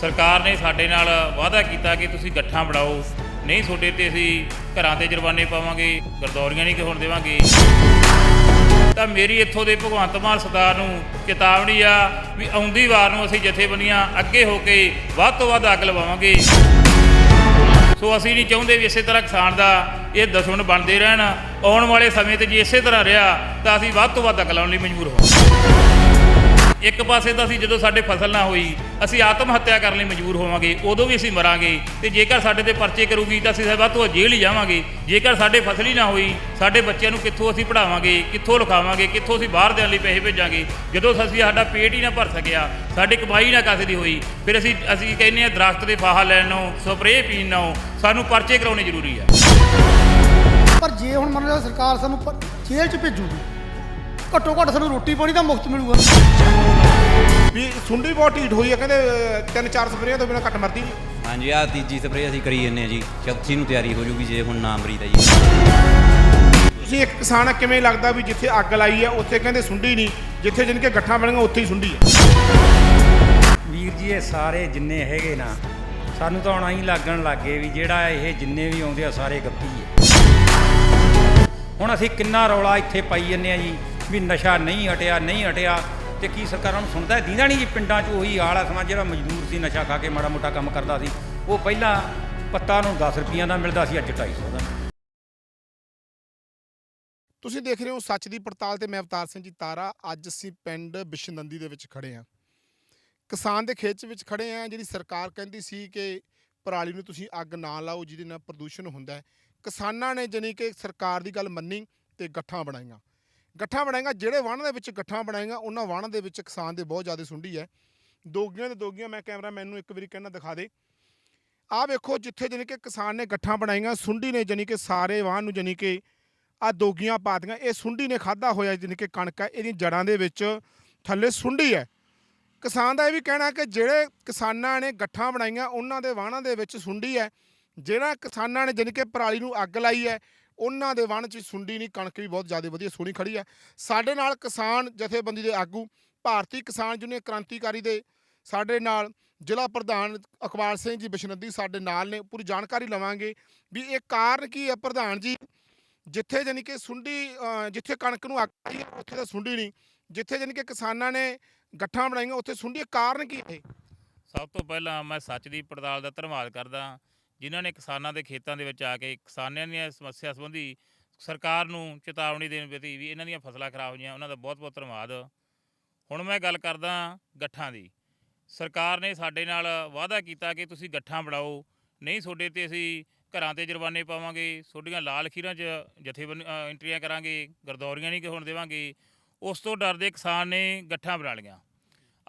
ਸਰਕਾਰ ਨੇ ਸਾਡੇ ਨਾਲ ਵਾਅਦਾ ਕੀਤਾ ਕਿ ਤੁਸੀਂ ਗੱਠਾਂ ਬਣਾਓ। ਨਹੀਂ ਤੁਹਾਡੇ ਤੇ ਅਸੀਂ ਘਰਾਂ ਤੇ ਜੁਰਮਾਨੇ ਪਾਵਾਂਗੇ, ਗਰਦੌਰੀਆਂ ਨਹੀਂ ਕਿ ਹੋਣ ਦੇਵਾਂਗੇ। ਤਾਂ ਮੇਰੀ ਇੱਥੋਂ ਦੇ ਭਗਵੰਤ ਮਾਨ ਸਰਦਾਰ ਨੂੰ ਚੇਤਾਵਨੀ ਆ ਵੀ ਆਉਂਦੀ ਵਾਰ ਨੂੰ ਅਸੀਂ ਜਥੇਬੰਦੀਆਂ ਅੱਗੇ ਹੋ ਕੇ ਵੱਧ ਤੋਂ ਵੱਧ ਅੱਗ ਲਵਾਵਾਂਗੇ। ਸੋ ਅਸੀਂ ਨਹੀਂ ਚਾਹੁੰਦੇ ਵੀ ਇਸੇ ਤਰ੍ਹਾਂ ਕਿਸਾਨ ਦਾ ਇਹ ਦੁਸ਼ਮਣ ਬਣਦੇ ਰਹਿਣ। ਆਉਣ ਵਾਲੇ ਸਮੇਂ ਤੇ ਜੇ ਇਸੇ ਤਰ੍ਹਾਂ ਰਿਹਾ ਤਾਂ ਅਸੀਂ ਵੱਧ ਤੋਂ ਵੱਧ ਅੱਗ ਲਾਉਣ ਲਈ ਮਜਬੂਰ ਹੋਵਾਂਗੇ। ਇੱਕ ਪਾਸੇ ਤਾਂ ਅਸੀਂ ਜਦੋਂ ਸਾਡੇ ਫਸਲ ਨਾ ਹੋਈ, ਅਸੀਂ ਆਤਮ ਹੱਤਿਆ ਕਰਨ ਲਈ ਮਜਬੂਰ ਹੋਵਾਂਗੇ, ਉਦੋਂ ਵੀ ਅਸੀਂ ਮਰਾਂਗੇ। ਤੇ ਜੇਕਰ ਸਾਡੇ ਤੇ ਪਰਚੇ ਕਰੂਗੀ ਤਾਂ ਅਸੀਂ ਵੱਧ ਤੋਂ ਜੇਲ੍ਹ ਹੀ ਜਾਵਾਂਗੇ। ਜੇਕਰ ਸਾਡੇ ਫਸਲ ਹੀ ਨਾ ਹੋਈ, ਸਾਡੇ ਬੱਚਿਆਂ ਨੂੰ ਕਿੱਥੋਂ ਅਸੀਂ ਪੜਾਵਾਂਗੇ ਕਿੱਥੋਂ ਲਿਖਾਵਾਂਗੇ, ਕਿੱਥੋਂ ਅਸੀਂ ਬਾਹਰ ਦੇਣ ਲਈ ਪੈਸੇ ਭੇਜਾਂਗੇ? ਜਦੋਂ ਅਸੀਂ ਸਾਡਾ ਪੇਟ ਹੀ ਨਾ ਭਰ ਸਕਿਆ, ਸਾਡੀ ਕਮਾਈ ਨਾ ਕਾਸੇ ਦੀ ਹੋਈ, ਫਿਰ ਅਸੀਂ ਅਸੀਂ ਕਹਿੰਦੇ ਆ ਦਰਖਤ ਦੇ ਫਾਹਾ ਲੈਣ ਨੂੰ ਸਪਰੇਅ ਪੀਣ ਨੂੰ ਸਾਨੂੰ ਪਰਚੇ ਕਰਾਉਣੇ ਜ਼ਰੂਰੀ ਆ। ਪਰ ਜੇ ਹੁਣ ਮੰਨ ਲਓ ਸਰਕਾਰ ਸਾਨੂੰ ਜੇਲ੍ਹ 'ਚ ਭੇਜੂਗੀ ਘੱਟੋ ਘੱਟ ਸਾਨੂੰ ਰੋਟੀ ਪਾਣੀ ਤਾਂ ਮੁਫਤ ਮਿਲੂਗਾ। ਵੀ ਸੁੰਡੀ ਬਹੁਤ ਢੀਠ ਹੋਈ ਹੈ ਕਹਿੰਦੇ ਅਹ, ਤਿੰਨ ਚਾਰ ਸਪਰੇਆਂ ਤੋਂ ਬਿਨਾਂ ਘੱਟ ਮਰਦੀ ਨਹੀਂ ਹਾਂਜੀ ਆ ਤੀਜੀ ਸਪਰੇਅ ਅਸੀਂ ਕਰੀ ਜੰਨੇ ਆ ਜੀ। ਚੌਥੀ ਨੂੰ ਤਿਆਰੀ ਹੋ ਜੂਗੀ ਜੇ ਹੁਣ ਨਾ ਮਰੀਦਾ ਜੀ। ਤੁਸੀਂ ਇੱਕ ਕਿਸਾਨ ਆ, ਕਿਵੇਂ ਲੱਗਦਾ ਵੀ ਜਿੱਥੇ ਅੱਗ ਲਾਈ ਹੈ ਉੱਥੇ ਕਹਿੰਦੇ ਸੁੰਡੀ ਨਹੀਂ ਜਿੱਥੇ ਜਿਨ ਕੇ ਗੱਠਾਂ ਬਣੀਆਂ ਉੱਥੇ ਹੀ ਸੁੰਡੀ ਹੈ ਵੀਰ ਜੀ ਇਹ ਸਾਰੇ ਜਿੰਨੇ ਹੈਗੇ ਨਾ ਸਾਨੂੰ ਤਾਂ ਹੁਣ ਆਈ ਲੱਗਣ ਲੱਗੇ ਵੀ ਜਿਹੜਾ ਇਹ ਜਿੰਨੇ ਵੀ ਆਉਂਦੇ ਆ ਸਾਰੇ ਗੱਪੀ ਹੈ ਹੁਣ ਅਸੀਂ ਕਿੰਨਾ ਰੌਲਾ ਇੱਥੇ ਪਾਈ ਜੰਨੇ ਆ ਜੀ। ਵੀ ਨਸ਼ਾ ਨਹੀਂ ਹਟਿਆ ਨਹੀਂ ਹਟਿਆ, ਤੇ ਕੀ ਸਰਕਾਰਾਂ ਨੂੰ ਸੁਣਦਾ ਦੀਂਦਾ ਨਹੀਂ ਜੀ ਪਿੰਡਾਂ 'ਚ ਉਹੀ ਆਲਾ ਸਮਾਂ ਜਿਹੜਾ ਮਜ਼ਦੂਰ ਸੀ, ਨਸ਼ਾ ਖਾ ਕੇ ਮਾੜਾ ਮੋਟਾ ਕੰਮ ਕਰਦਾ ਸੀ, ਉਹ ਪਹਿਲਾਂ ਪੱਤਾ ਨੂੰ 10 ਰੁਪਈਆਂ ਦਾ ਮਿਲਦਾ ਸੀ, ਅੱਜ 250 ਦਾ। ਤੁਸੀਂ ਦੇਖ ਰਹੇ ਹੋ ਸੱਚ ਦੀ ਪੜਤਾਲ ਤੇ ਮੈਂ ਅਵਤਾਰ ਸਿੰਘ ਜੀ ਤਾਰਾ, ਅੱਜ ਅਸੀਂ ਪਿੰਡ ਬਿਸ਼ਨੰਦੀ ਦੇ ਵਿੱਚ ਖੜੇ ਹਾਂ। ਕਿਸਾਨ ਦੇ ਖੇਤ ਵਿੱਚ ਖੜੇ ਹਾਂ, ਜਿਹੜੀ ਸਰਕਾਰ ਕਹਿੰਦੀ ਸੀ ਕਿ ਪਰਾਲੀ ਨੂੰ ਤੁਸੀਂ ਅੱਗ ਨਾ ਲਾਓ, ਜਿਹਦੇ ਨਾਲ ਪ੍ਰਦੂਸ਼ਣ ਹੁੰਦਾ ਹੈ। ਕਿਸਾਨਾਂ ਨੇ ਜਾਣੀ ਕਿ ਸਰਕਾਰ ਦੀ ਗੱਲ ਮੰਨੀ ਤੇ ਗੱਠਾਂ ਬਣਾਈਆਂ। ਗੱਠਾਂ ਬਣਾਈਆਂ ਜਿਹੜੇ ਵਣ ਦੇ ਵਿੱਚ ਗੱਠਾਂ ਬਣਾਈਆਂ ਉਹਨਾਂ ਵਣ ਦੇ ਵਿੱਚ ਕਿਸਾਨ ਦੇ ਬਹੁਤ ਜ਼ਿਆਦਾ ਸੁੰਡੀ ਹੈ। ਦੋਗੀਆਂ ਤੇ ਦੋਗੀਆਂ, ਮੈਂ ਕੈਮਰਾ ਮੈਨੂੰ ਇੱਕ ਵਾਰੀ ਕਹਿਣਾ ਦਿਖਾ ਦੇ। ਆਹ ਵੇਖੋ ਜਿੱਥੇ ਜਾਣੀ ਕਿ ਕਿਸਾਨ ਨੇ ਗੱਠਾਂ ਬਣਾਈਆਂ, ਸੁੰਡੀ ਨੇ ਜਾਣੀ ਕਿ ਸਾਰੇ ਵਾਹਨ ਨੂੰ ਜਾਣੀ ਕਿ ਆ ਦੋਗੀਆਂ ਪਾਤੀਆਂ ਇਹ ਸੁੰਡੀ ਨੇ ਖਾਦਾ ਹੋਇਆ ਜਾਣੀ ਕਿ ਕਣਕ ਹੈ ਇਹਦੀ ਜੜਾਂ ਦੇ ਵਿੱਚ ਥੱਲੇ ਸੁੰਡੀ ਹੈ। ਕਿਸਾਨ ਦਾ ਇਹ ਵੀ ਕਹਿਣਾ ਕਿ ਜਿਹੜੇ ਕਿਸਾਨਾਂ ਨੇ ਗੱਠਾਂ ਬਣਾਈਆਂ, ਉਹਨਾਂ ਦੇ ਵਾਹਣਾਂ ਦੇ ਵਿੱਚ ਸੁੰਡੀ ਹੈ। ਜਿਹੜਾ ਕਿਸਾਨਾਂ ਨੇ ਜਾਣੀ ਕਿ ਪਰਾਲੀ ਨੂੰ ਅੱਗ ਲਾਈ ਹੈ ਉਹਨਾਂ ਦੇ ਵਣ 'ਚ ਸੁੰਡੀ ਨਹੀਂ, ਕਣਕ ਵੀ ਬਹੁਤ ਜ਼ਿਆਦਾ ਵਧੀਆ ਸੋਹਣੀ ਖੜੀ ਹੈ। ਸਾਡੇ ਨਾਲ ਕਿਸਾਨ ਜਥੇਬੰਦੀ ਦੇ ਆਗੂ, ਭਾਰਤੀ ਕਿਸਾਨ ਯੂਨੀਅਨ ਕ੍ਰਾਂਤੀਕਾਰੀ ਦੇ ਸਾਡੇ ਨਾਲ ਜ਼ਿਲ੍ਹਾ ਪ੍ਰਧਾਨ ਅਕਬਾਲ ਸਿੰਘ ਜੀ ਬਿਸ਼ਨੱਦੀ ਸਾਡੇ ਨਾਲ ਨੇ, ਪੂਰੀ ਜਾਣਕਾਰੀ ਲਵਾਂਗੇ ਵੀ ਇਹ ਕਾਰਨ ਕੀ ਹੈ ਪ੍ਰਧਾਨ ਜੀ। ਜਿੱਥੇ ਜਾਨੀ ਕਿ ਸੁੰਡੀ ਜਿੱਥੇ ਕਣਕ ਨੂੰ ਅੱਗ ਲਾਈ ਉੱਥੇ ਤਾਂ ਸੁੰਡੀ ਨਹੀਂ। ਜਿੱਥੇ ਜਾਨੀ ਕਿ ਕਿਸਾਨਾਂ ਨੇ ਗੱਠਾਂ ਬਣਾਈਆਂ, ਉੱਥੇ ਸੁੰਡੀ ਕਾਰਨ ਕੀ ਹੈ ਸਭ ਤੋਂ ਪਹਿਲਾਂ ਮੈਂ ਸੱਚ ਦੀ ਪੜਤਾਲ ਦਾ ਧੰਨਵਾਦ ਕਰਦਾ ਜਿਨ੍ਹਾਂ ਨੇ ਕਿਸਾਨਾਂ ਦੇ ਖੇਤਾਂ ਦੇ ਵਿੱਚ ਆ ਕੇ ਕਿਸਾਨਾਂ ਦੀਆਂ ਸਮੱਸਿਆ ਸੰਬੰਧੀ ਸਰਕਾਰ ਨੂੰ ਚੇਤਾਵਨੀ ਦੇਣ ਪ੍ਰਤੀ ਵੀ ਇਹਨਾਂ ਦੀਆਂ ਫਸਲਾਂ ਖਰਾਬ ਹੋਈਆਂ, ਉਹਨਾਂ ਦਾ ਬਹੁਤ-ਬਹੁਤ ਧੰਨਵਾਦ। ਹੁਣ ਮੈਂ ਗੱਲ ਕਰਦਾ ਗੱਠਾਂ ਦੀ। ਸਰਕਾਰ ਨੇ ਸਾਡੇ ਨਾਲ ਵਾਅਦਾ ਕੀਤਾ ਕਿ ਤੁਸੀਂ ਗੱਠਾਂ ਬਣਾਓ। ਨਹੀਂ ਤੁਹਾਡੇ ਤੇ ਅਸੀਂ ਘਰਾਂ ਤੇ ਜੁਰਮਾਨੇ ਪਾਵਾਂਗੇ, ਤੁਹਾਡੀਆਂ ਲਾਲ ਖੀਰਾਂ 'ਚ ਜਥੇਬੰਦ ਐਂਟਰੀਆਂ ਕਰਾਂਗੇ, ਗਰਦੌਰੀਆਂ ਨਹੀਂ ਹੋਣ ਦੇਵਾਂਗੇ। ਉਸ ਤੋਂ ਡਰਦੇ ਕਿਸਾਨ ਨੇ ਗੱਠਾਂ ਬਣਾ ਲਈਆਂ।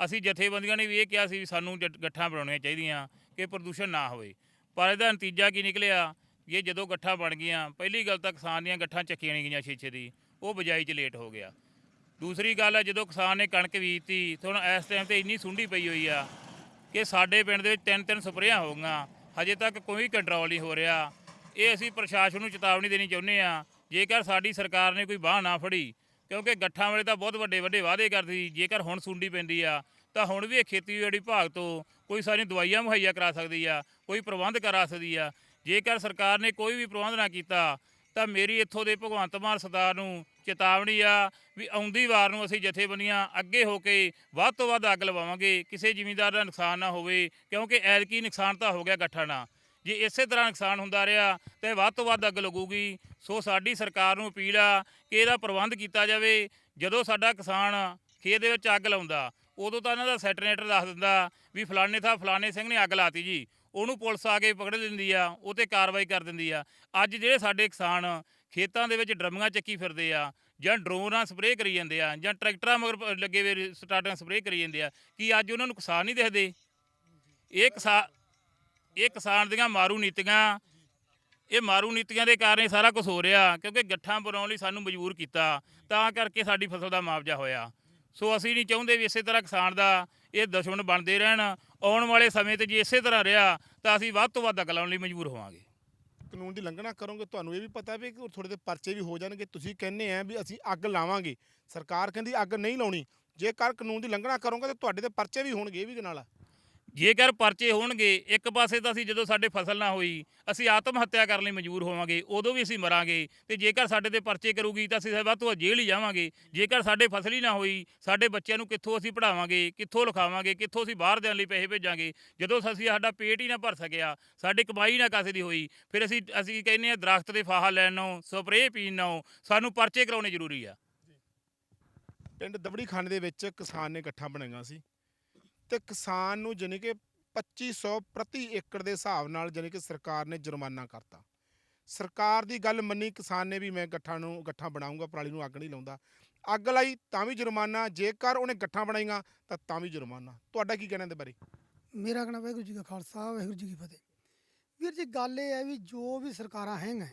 ਅਸੀਂ ਜਥੇਬੰਦੀਆਂ ਨੇ ਵੀ ਇਹ ਕਿਹਾ ਸੀ ਵੀ ਸਾਨੂੰ ਜ- ਗੱਠਾਂ ਬਣਾਉਣੀਆਂ ਚਾਹੀਦੀਆਂ ਕਿ ਪ੍ਰਦੂਸ਼ਣ ਨਾ ਹੋਵੇ। ਪਰ ਇਹਦਾ ਨਤੀਜਾ ਕੀ ਨਿਕਲਿਆ? ਇਹ ਜਦੋਂ ਗੱਠਾਂ ਬਣ ਗਈਆਂ, ਪਹਿਲੀ ਗੱਲ ਤਾਂ ਕਿਸਾਨ ਦੀਆਂ ਗੱਠਾਂ ਚੱਕੀਆਂ ਨਹੀਂ ਗਈਆਂ ਛੇਛੇ ਦੀ। ਉਹ ਬਜਾਈ 'ਚ ਲੇਟ ਹੋ ਗਿਆ। ਦੂਸਰੀ ਗੱਲ ਹੈ, ਜਦੋਂ ਕਿਸਾਨ ਨੇ ਕਣਕ ਬੀਜਤੀ, ਤਾਂ ਹੁਣ ਇਸ ਟਾਈਮ ਤੇ ਇੰਨੀ ਸੁੰਡੀ ਪਈ ਹੋਈ ਆ ਕਿ ਸਾਡੇ ਪਿੰਡ ਦੇ ਵਿੱਚ ਤਿੰਨ ਤਿੰਨ ਸਪਰੇਆਂ ਹੋ ਗਈਆਂ। ਹਜੇ ਤੱਕ ਕੋਈ ਕੰਟਰੋਲ ਨਹੀਂ ਹੋ ਰਿਹਾ। ਇਹ ਅਸੀਂ ਪ੍ਰਸ਼ਾਸਨ ਨੂੰ ਚੇਤਾਵਨੀ ਦੇਣੀ ਚਾਹੁੰਦੇ ਆ ਜੇਕਰ ਸਾਡੀ ਸਰਕਾਰ ਨੇ ਕੋਈ ਬਾਹ ਨਾ ਫੜੀ, ਕਿਉਂਕਿ ਗੱਠਾਂ ਵਾਲੇ ਤਾਂ ਬਹੁਤ ਵੱਡੇ ਵੱਡੇ ਵਾਅਦੇ ਕਰਦੀ ਜੇਕਰ ਹੁਣ ਸੁੰਡੀ ਪੈਂਦੀ ਆ ਤਾਂ ਹੁਣ ਵੀ ਇਹ ਖੇਤੀਬਾੜੀ ਵਿਭਾਗ ਤੋਂ ਕੋਈ ਸਾਰੀ ਦਵਾਈਆਂ ਮੁਹੱਈਆ ਕਰਾ ਸਕਦੀ ਆ, ਕੋਈ ਪ੍ਰਬੰਧ ਕਰਾ ਸਕਦੀ ਆ। ਜੇਕਰ ਸਰਕਾਰ ਨੇ ਕੋਈ ਵੀ ਪ੍ਰਬੰਧ ਨਾ ਕੀਤਾ, ਤਾਂ ਮੇਰੀ ਇੱਥੋਂ ਦੇ ਭਗਵੰਤ ਮਾਨ ਸਰਦਾਰ ਨੂੰ ਚੇਤਾਵਨੀ ਆ ਵੀ ਆਉਂਦੀ ਵਾਰ ਨੂੰ ਅਸੀਂ ਜਥੇਬੰਦੀਆਂ ਅੱਗੇ ਹੋ ਕੇ ਵੱਧ ਤੋਂ ਵੱਧ ਅੱਗ ਲਵਾਵਾਂਗੇ, ਕਿਸੇ ਜ਼ਿਮੀਂਦਾਰ ਦਾ ਨੁਕਸਾਨ ਨਾ ਹੋਵੇ, ਕਿਉਂਕਿ ਐਤਕੀ ਨੁਕਸਾਨ ਤਾਂ ਹੋ ਗਿਆ ਗੱਠਾਂ ਨਾਲ। ਜੇ ਇਸੇ ਤਰ੍ਹਾਂ ਨੁਕਸਾਨ ਹੁੰਦਾ ਰਿਹਾ, ਤੇ ਵੱਧ ਤੋਂ ਵੱਧ ਅੱਗ ਲੱਗੂਗੀ। ਸੋ ਸਾਡੀ ਸਰਕਾਰ ਨੂੰ ਅਪੀਲ ਆ ਕਿ ਇਹਦਾ ਪ੍ਰਬੰਧ ਕੀਤਾ ਜਾਵੇ। ਜਦੋਂ ਸਾਡਾ ਕਿਸਾਨ ਖੇਤ ਦੇ ਵਿੱਚ ਅੱਗ ਲਾਉਂਦਾ ਉਦੋਂ ਤਾਂ ਇਹਨਾਂ ਦਾ ਸੈਟਨੇਟਰ ਦੱਸ ਦਿੰਦਾ ਵੀ ਫਲਾਣੇ ਥਾਂ ਫਲਾਣੇ ਸਿੰਘ ਨੇ ਅੱਗ ਲਾਤੀ ਜੀ। ਉਹਨੂੰ ਪੁਲਿਸ ਆ ਕੇ ਪਕੜ ਲੈਂਦੀ ਆ, ਉਹ ਤੇ ਕਾਰਵਾਈ ਕਰ ਦਿੰਦੀ ਆ। ਅੱਜ ਜਿਹੜੇ ਸਾਡੇ ਕਿਸਾਨ ਖੇਤਾਂ ਦੇ ਵਿੱਚ ਡਰਮੀਆਂ ਚੱਕੀ ਫਿਰਦੇ ਆ ਜਾਂ ਡਰੋਨ ਸਪਰੇਅ ਕਰੀ ਜਾਂਦੇ ਆ ਜਾਂ ਟਰੈਕਟਰਾਂ ਮਗਰ ਪ- ਲੱਗੇ ਵੇ ਸਟਾਰਟਾਂ ਸਪਰੇਅ ਕਰੀ ਜਾਂਦੇ ਆ, ਕੀ ਅੱਜ ਉਹਨਾਂ ਨੂੰ ਕਿਸਾਨ ਨਹੀਂ ਦਿਖਦੇ? ਇਹ ਕਿਸਾਨ ਇਹ ਕਿਸਾਨ ਦੀਆਂ ਮਾਰੂ ਨੀਤੀਆਂ, ਇਹ ਮਾਰੂ ਨੀਤੀਆਂ ਦੇ ਕਾਰਨ ਸਾਰਾ ਕੁਝ ਹੋ ਰਿਹਾ ਕਿਉਂਕਿ ਗੱਠਾਂ ਬਣਾਉਣ ਲਈ ਸਾਨੂੰ ਮਜਬੂਰ ਕੀਤਾ। ਤਾਂ ਕਰਕੇ ਸਾਡੀ ਫਸਲ ਦਾ ਮੁਆਵਜ਼ਾ ਹੋਇਆ। ਸੋ ਅਸੀਂ ਨਹੀਂ ਚਾਹੁੰਦੇ ਵੀ ਇਸੇ ਤਰ੍ਹਾਂ ਕਿਸਾਨ ਦਾ ਇਹ ਦੁਸ਼ਮਣ ਬਣਦੇ ਰਹਿਣ, ਆਉਣ ਵਾਲੇ ਸਮੇਂ ਤੇ ਜੇ ਇਸੇ ਤਰ੍ਹਾਂ ਰਿਹਾ, ਤਾਂ ਅਸੀਂ ਵੱਧ ਤੋਂ ਵੱਧ ਅੱਗ ਲਾਉਣ ਲਈ ਮਜਬੂਰ ਹੋਵਾਂਗੇ। ਕਾਨੂੰਨ ਦੀ ਲੰਘਣਾ ਕਰੋਗੇ, ਤੁਹਾਨੂੰ ਇਹ ਵੀ ਪਤਾ ਵੀ ਕਿ ਥੋੜੇ ਦੇ ਪਰਚੇ ਵੀ ਹੋ ਜਾਣਗੇ। ਤੁਸੀਂ ਕਹਿੰਦੇ ਆ ਵੀ ਅਸੀਂ ਅੱਗ ਲਾਵਾਂਗੇ। ਸਰਕਾਰ ਕਹਿੰਦੀ ਅੱਗ ਨਹੀਂ ਲਾਉਣੀ। ਜੇਕਰ ਕਾਨੂੰਨ ਦੀ ਲੰਘਣਾ ਕਰੋਗੇ, ਤਾਂ ਤੁਹਾਡੇ ਤੇ ਪਰਚੇ ਵੀ ਹੋਣਗੇ, ਇਹ ਵੀ ਨਾਲ ਆ। ਜੇਕਰ ਪਰਚੇ ਹੋਣਗੇ, ਇੱਕ ਪਾਸੇ ਤਾਂ ਅਸੀਂ ਜਦੋਂ ਸਾਡੇ ਫਸਲ ਨਾ ਹੋਈ, ਅਸੀਂ ਆਤਮ ਹੱਤਿਆ ਕਰਨ ਲਈ ਮਜਬੂਰ ਹੋਵਾਂਗੇ, ਉਦੋਂ ਵੀ ਅਸੀਂ ਮਰਾਂਗੇ। ਤੇ ਜੇਕਰ ਸਾਡੇ ਤੇ ਪਰਚੇ ਕਰੂਗੀ, ਤਾਂ ਅਸੀਂ ਵੱਧ ਤੋਂ ਵੱਧ ਜੇਲ੍ਹ ਹੀ ਜਾਵਾਂਗੇ। ਜੇਕਰ ਸਾਡੇ ਫਸਲ ਹੀ ਨਾ ਹੋਈ, ਸਾਡੇ ਬੱਚਿਆਂ ਨੂੰ ਕਿੱਥੋਂ ਅਸੀਂ ਪੜਾਵਾਂਗੇ ਕਿੱਥੋਂ ਲਿਖਾਵਾਂਗੇ, ਕਿੱਥੋਂ ਅਸੀਂ ਬਾਹਰ ਦੇਣ ਲਈ ਪੈਸੇ ਭੇਜਾਂਗੇ, ਜਦੋਂ ਅਸੀਂ ਸਾਡਾ ਪੇਟ ਹੀ ਨਾ ਭਰ ਸਕਿਆ, ਸਾਡੀ ਕਮਾਈ ਨਾ ਕਾਸੇ ਦੀ ਹੋਈ, ਫਿਰ ਅਸੀਂ ਅਸੀਂ ਕਹਿੰਦੇ ਆ ਦਰਖਤ ਦੇ ਫਾਹਾ ਲੈਣ ਨੂੰ ਸਪਰੇਅ ਪੀਣ ਨੂੰ ਸਾਨੂੰ ਪਰਚੇ ਕਰਾਉਣੇ ਜ਼ਰੂਰੀ ਆ। ਪਿੰਡ ਦਬੜੀ ਖਾਨੇ ਦੇ ਵਿੱਚ ਕਿਸਾਨ ਨੇ ਗੱਠਾਂ ਬਣਾਈਆਂ ਸੀ। ਤੇ ਕਿਸਾਨ ਨੂੰ ਜਾਣੀ ਕਿ 2500 ਪ੍ਰਤੀ ਏਕੜ ਦੇ ਹਿਸਾਬ ਨਾਲ ਜਾਣੀ ਕਿ ਸਰਕਾਰ ਨੇ ਜੁਰਮਾਨਾ ਕਰਤਾ। ਸਰਕਾਰ ਦੀ ਗੱਲ ਮੰਨੀ ਕਿਸਾਨ ਨੇ ਵੀ ਮੈਂ ਗੱਠਾਂ ਨੂੰ ਗੱਠਾਂ ਬਣਾਉਂਗਾ ਪਰਾਲੀ ਨੂੰ ਅੱਗ ਨਹੀਂ ਲਾਉਂਦਾ। ਅੱਗ ਲਾਈ ਤਾਂ ਵੀ ਜੁਰਮਾਨਾ ਜੇਕਰ ਉਹਨੇ ਗੱਠਾਂ ਬਣਾਈਆਂ ਤਾਂ ਤਾਂ ਵੀ ਜੁਰਮਾਨਾ। ਤੁਹਾਡਾ ਕੀ ਕਹਿਣਾ ਇਹਦੇ ਬਾਰੇ? ਮੇਰਾ ਕਹਿਣਾ ਵਾਹਿਗੁਰੂ ਜੀ ਕਾ ਖਾਲਸਾ ਵਾਹਿਗੁਰੂ ਜੀ ਕੀ ਫਤਿਹ। ਵੀਰ ਜੀ ਗੱਲ ਇਹ ਹੈ ਵੀ ਜੋ ਵੀ ਸਰਕਾਰਾਂ ਹੈਗੀਆਂ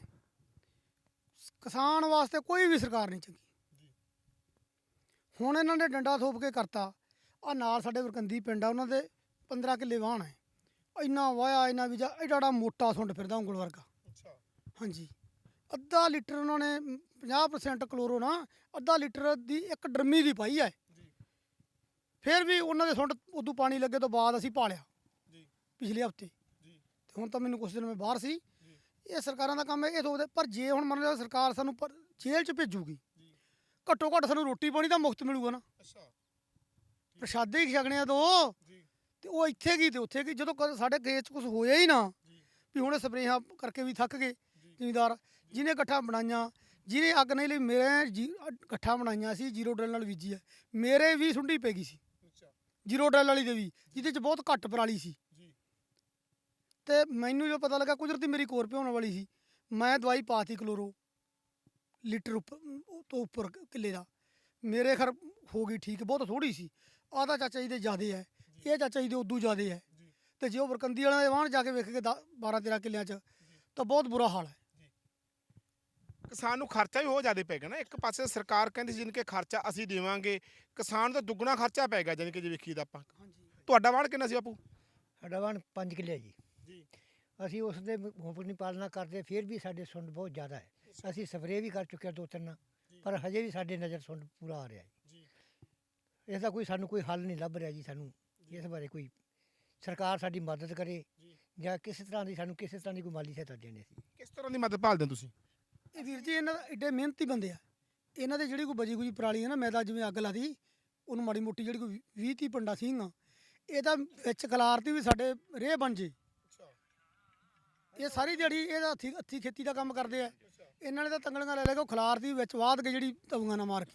ਕਿਸਾਨ ਵਾਸਤੇ ਕੋਈ ਵੀ ਸਰਕਾਰ ਨਹੀਂ ਚੰਗੀ। ਹੁਣ ਇਹਨਾਂ ਨੇ ਡੰਡਾ ਥੋਪ ਕੇ ਕਰਤਾ ਆ ਨਾਲ ਸਾਡੇ ਵਰਕੰਦੀ ਪਿੰਡ ਆ ਉਹਨਾਂ ਦੇ 15 ਕਿੱਲੇ ਵਾਹਣ ਹੈ। ਇੰਨਾ ਵਾਇਆ ਇੰਨਾ ਵੀ ਜਾ ਐਡਾ ਐਡਾ ਮੋਟਾ ਸੁੰਡ ਫਿਰਦਾ ਉਂਗਲ ਵਰਗਾ। ਅੱਛਾ। ਹਾਂਜੀ। ਅੱਧਾ ਲੀਟਰ ਉਹਨਾਂ ਨੇ ਮ, 50% ਕਲੋਰੋ ਨਾ ਅੱਧਾ ਲੀਟਰ ਦੀ ਇੱਕ ਡਰਮੀ ਦੀ ਪਾਈ ਹੈ। ਫਿਰ ਵੀ ਉਹਨਾਂ ਦੇ ਸੁੰਡ ਉਦੋਂ ਪਾਣੀ ਲੱਗੇ ਤੋਂ ਬਾਅਦ ਅਸੀਂ ਪਾਲਿਆ। ਜੀ। ਪਿਛਲੇ ਹਫ਼ਤੇ। ਜੀ। ਤੇ ਹੁਣ ਤਾਂ ਮੈਨੂੰ ਕੁਝ ਦਿਨ ਮੈਂ ਬਾਹਰ ਸੀ। ਇਹ ਸਰਕਾਰਾਂ ਦਾ ਕੰਮ ਹੈ ਇਹ ਸੋਚਦੇ ਪਰ ਜੇ ਹੁਣ ਮੰਨ ਲਓ ਸਰਕਾਰ ਸਾਨੂੰ ਪਰ ਜੇਲ੍ਹ 'ਚ ਭੇਜੂਗੀ ਘੱਟੋ ਘੱਟ ਸਾਨੂੰ ਰੋਟੀ ਪਾਣੀ ਤਾਂ ਮੁਫਤ ਮਿਲੂਗਾ ਨਾ। ਅੱਛਾ। ਪ੍ਰਸ਼ਾਦੇ ਹੀ ਛਕਣੇ ਆ ਦੋ। ਜੀ। ਤੇ ਉਹ ਇੱਥੇ ਕੀ ਤੇ ਉੱਥੇ ਕੀ? ਜਦੋਂ ਕਦੇ ਸਾਡੇ ਖੇਤ 'ਚ ਕੁਝ ਹੋਇਆ ਹੀ ਨਾ ਵੀ ਹੁਣ ਸਪਰੇਹਾਂ ਕਰਕੇ ਵੀ ਥੱਕ ਗਏ ਜ਼ਿਮੀਦਾਰ ਜਿਹਨੇ ਇਕੱਠਾ ਬਣਾਈਆਂ ਜਿਹਨੇ ਅੱਗ ਨਹੀਂ ਲਈ ਮੇਰੇ ਜੀ- ਇਕੱਠਾ ਬਣਾਈਆਂ ਸੀ ਜ਼ੀਰੋ ਡਰਲ ਨਾਲ ਬੀਜੀ ਹੈ। ਮੇਰੇ ਵੀ ਸੁੰਡੀ ਪੈ ਗਈ ਸੀ। ਅੱਛਾ। ਜ਼ੀਰੋ ਡਰਲ ਵਾਲੀ ਦੇ ਵੀ ਜਿਹਦੇ 'ਚ ਬਹੁਤ ਘੱਟ ਪਰਾਲੀ ਸੀ। ਜੀ। ਤੇ ਮੈਨੂੰ ਜੋ ਪਤਾ ਲੱਗਾ ਕੁਦਰਤੀ ਮੇਰੀ ਕੋਰ ਪਿਉਣ ਵਾਲੀ ਸੀ ਮੈਂ ਦਵਾਈ ਪਾਤੀ ਕਲੋਰੋ ਲੀਟਰ ਉੱਪਰ ਤੋਂ ਉੱਪਰ ਕਿੱਲੇ ਦਾ। ਮੇਰੇ ਖਰ ਹੋ ਗਈ ਠੀਕ ਬਹੁਤ ਥੋੜੀ ਸੀ। ਆਹ ਤਾਂ ਚਾਚਾ ਜੀ ਦੇ ਜ਼ਿਆਦੇ ਹੈ ਇਹ ਚਾਚਾ ਜੀ ਦੇ ਉਦੋਂ ਜ਼ਿਆਦੇ ਹੈ ਤੇ ਜੇ ਉਹ ਬਰਕੰਦੀ ਵਾਲਿਆਂ ਦੇ ਵਾਹਣ ਜਾ ਕੇ ਵੇਖ ਕੇ 12 13 ਕਿੱਲਿਆਂ 'ਚ ਤਾਂ ਬਹੁਤ ਬੁਰਾ ਹਾਲ ਹੈ ਕਿਸਾਨ ਨੂੰ ਖਰਚਾ ਵੀ ਬਹੁਤ ਜ਼ਿਆਦਾ ਪੈ ਗਿਆ ਨਾ। ਇੱਕ ਪਾਸੇ ਸਰਕਾਰ ਕਹਿੰਦੀ ਸੀ ਕਿ ਖਰਚਾ ਅਸੀਂ ਦੇਵਾਂਗੇ ਕਿਸਾਨ ਦਾ ਦੁੱਗਣਾ ਖਰਚਾ ਪੈ ਗਿਆ ਜਾਣੀ ਕਿ ਜੇ ਵੇਖੀ ਤਾਂ ਆਪਾਂ। ਤੁਹਾਡਾ ਵਾਣ ਕਿੰਨਾ ਸੀ ਬਾਪੂ? ਸਾਡਾ ਵਣ 5 ਕਿੱਲੇ ਹੈ ਜੀ। ਜੀ। ਅਸੀਂ ਉਸ ਦੇ ਹੋਪਣੀ ਪਾਲਣਾ ਕਰਦੇ ਫਿਰ ਵੀ ਸਾਡੇ ਸੁੰਡ ਬਹੁਤ ਜ਼ਿਆਦਾ ਹੈ ਅਸੀਂ ਸਪਰੇਅ ਵੀ ਕਰ ਚੁੱਕੇ ਹਾਂ ਦੋ ਤਿੰਨ। ਪਰ ਹਜੇ ਵੀ ਸਾਡੇ ਨਜ਼ਰ ਸੁੰਡ ਪੂਰਾ ਆ ਰਿਹਾ ਹੈ ਜੀ। ਇਸ ਦਾ ਕੋਈ ਸਾਨੂੰ ਕੋਈ ਹੱਲ ਨਹੀਂ ਲੱਭ ਰਿਹਾ ਜੀ ਸਾਨੂੰ ਇਸ ਬਾਰੇ ਕੋਈ। ਸਰਕਾਰ ਸਾਡੀ ਮਦਦ ਕਰੇ ਜਾਂ। ਕਿਸੇ ਤਰ੍ਹਾਂ ਦੀ ਸਾਨੂੰ ਕਿਸੇ ਤਰ੍ਹਾਂ ਦੀ ਕੋਈ ਮਾਲੀ ਸਹਾਇਤਾ ਦੇਣੇ ਸੀ ਕਿਸ ਤਰ੍ਹਾਂ ਦੀ ਮਦਦ ਭਾਲਦੇ ਹੋ ਤੁਸੀਂ? ਇਹ ਵੀਰ ਜੀ ਇਹਨਾਂ ਦਾ ਏਡੇ ਮਿਹਨਤੀ ਬੰਦੇ ਆ। ਇਹਨਾਂ ਦੇ ਜਿਹੜੀ ਕੋਈ ਬਜੀ ਕੋਈ ਪਰਾਲੀ ਹੈ ਨਾ ਮੈਂ ਤਾਂ ਜਿਵੇਂ ਅੱਗ ਲਾਦੀ ਉਹਨੂੰ ਮਾੜੀ ਮੋਟੀ ਜਿਹੜੀ ਕੋਈ 20 30 ਪੰਡਾ ਸੀਗਾ ਇਹਦਾ ਵਿੱਚ ਖਲਾਰਤੀ ਵੀ ਸਾਡੇ ਰੇਹ ਬਣ ਜੇ। ਇਹ ਸਾਰੀ ਜਿਹੜੀ ਇਹਦਾ ਹੱਥੀ ਹੱਥੀ ਖੇਤੀ ਦਾ ਕੰਮ ਕਰਦੇ ਆ। ਇਹਨਾਂ ਨੇ ਤਾਂ ਤੰਗਲੀਆਂ ਲੈ ਲੈ ਕੇ ਉਹ ਖਲਾਰਤੀ ਵਿੱਚ ਵਾਧ ਕੇ ਜਿਹੜੀ ਤਵੀਆਂ ਨਾਲ ਮਾਰ ਕੇ।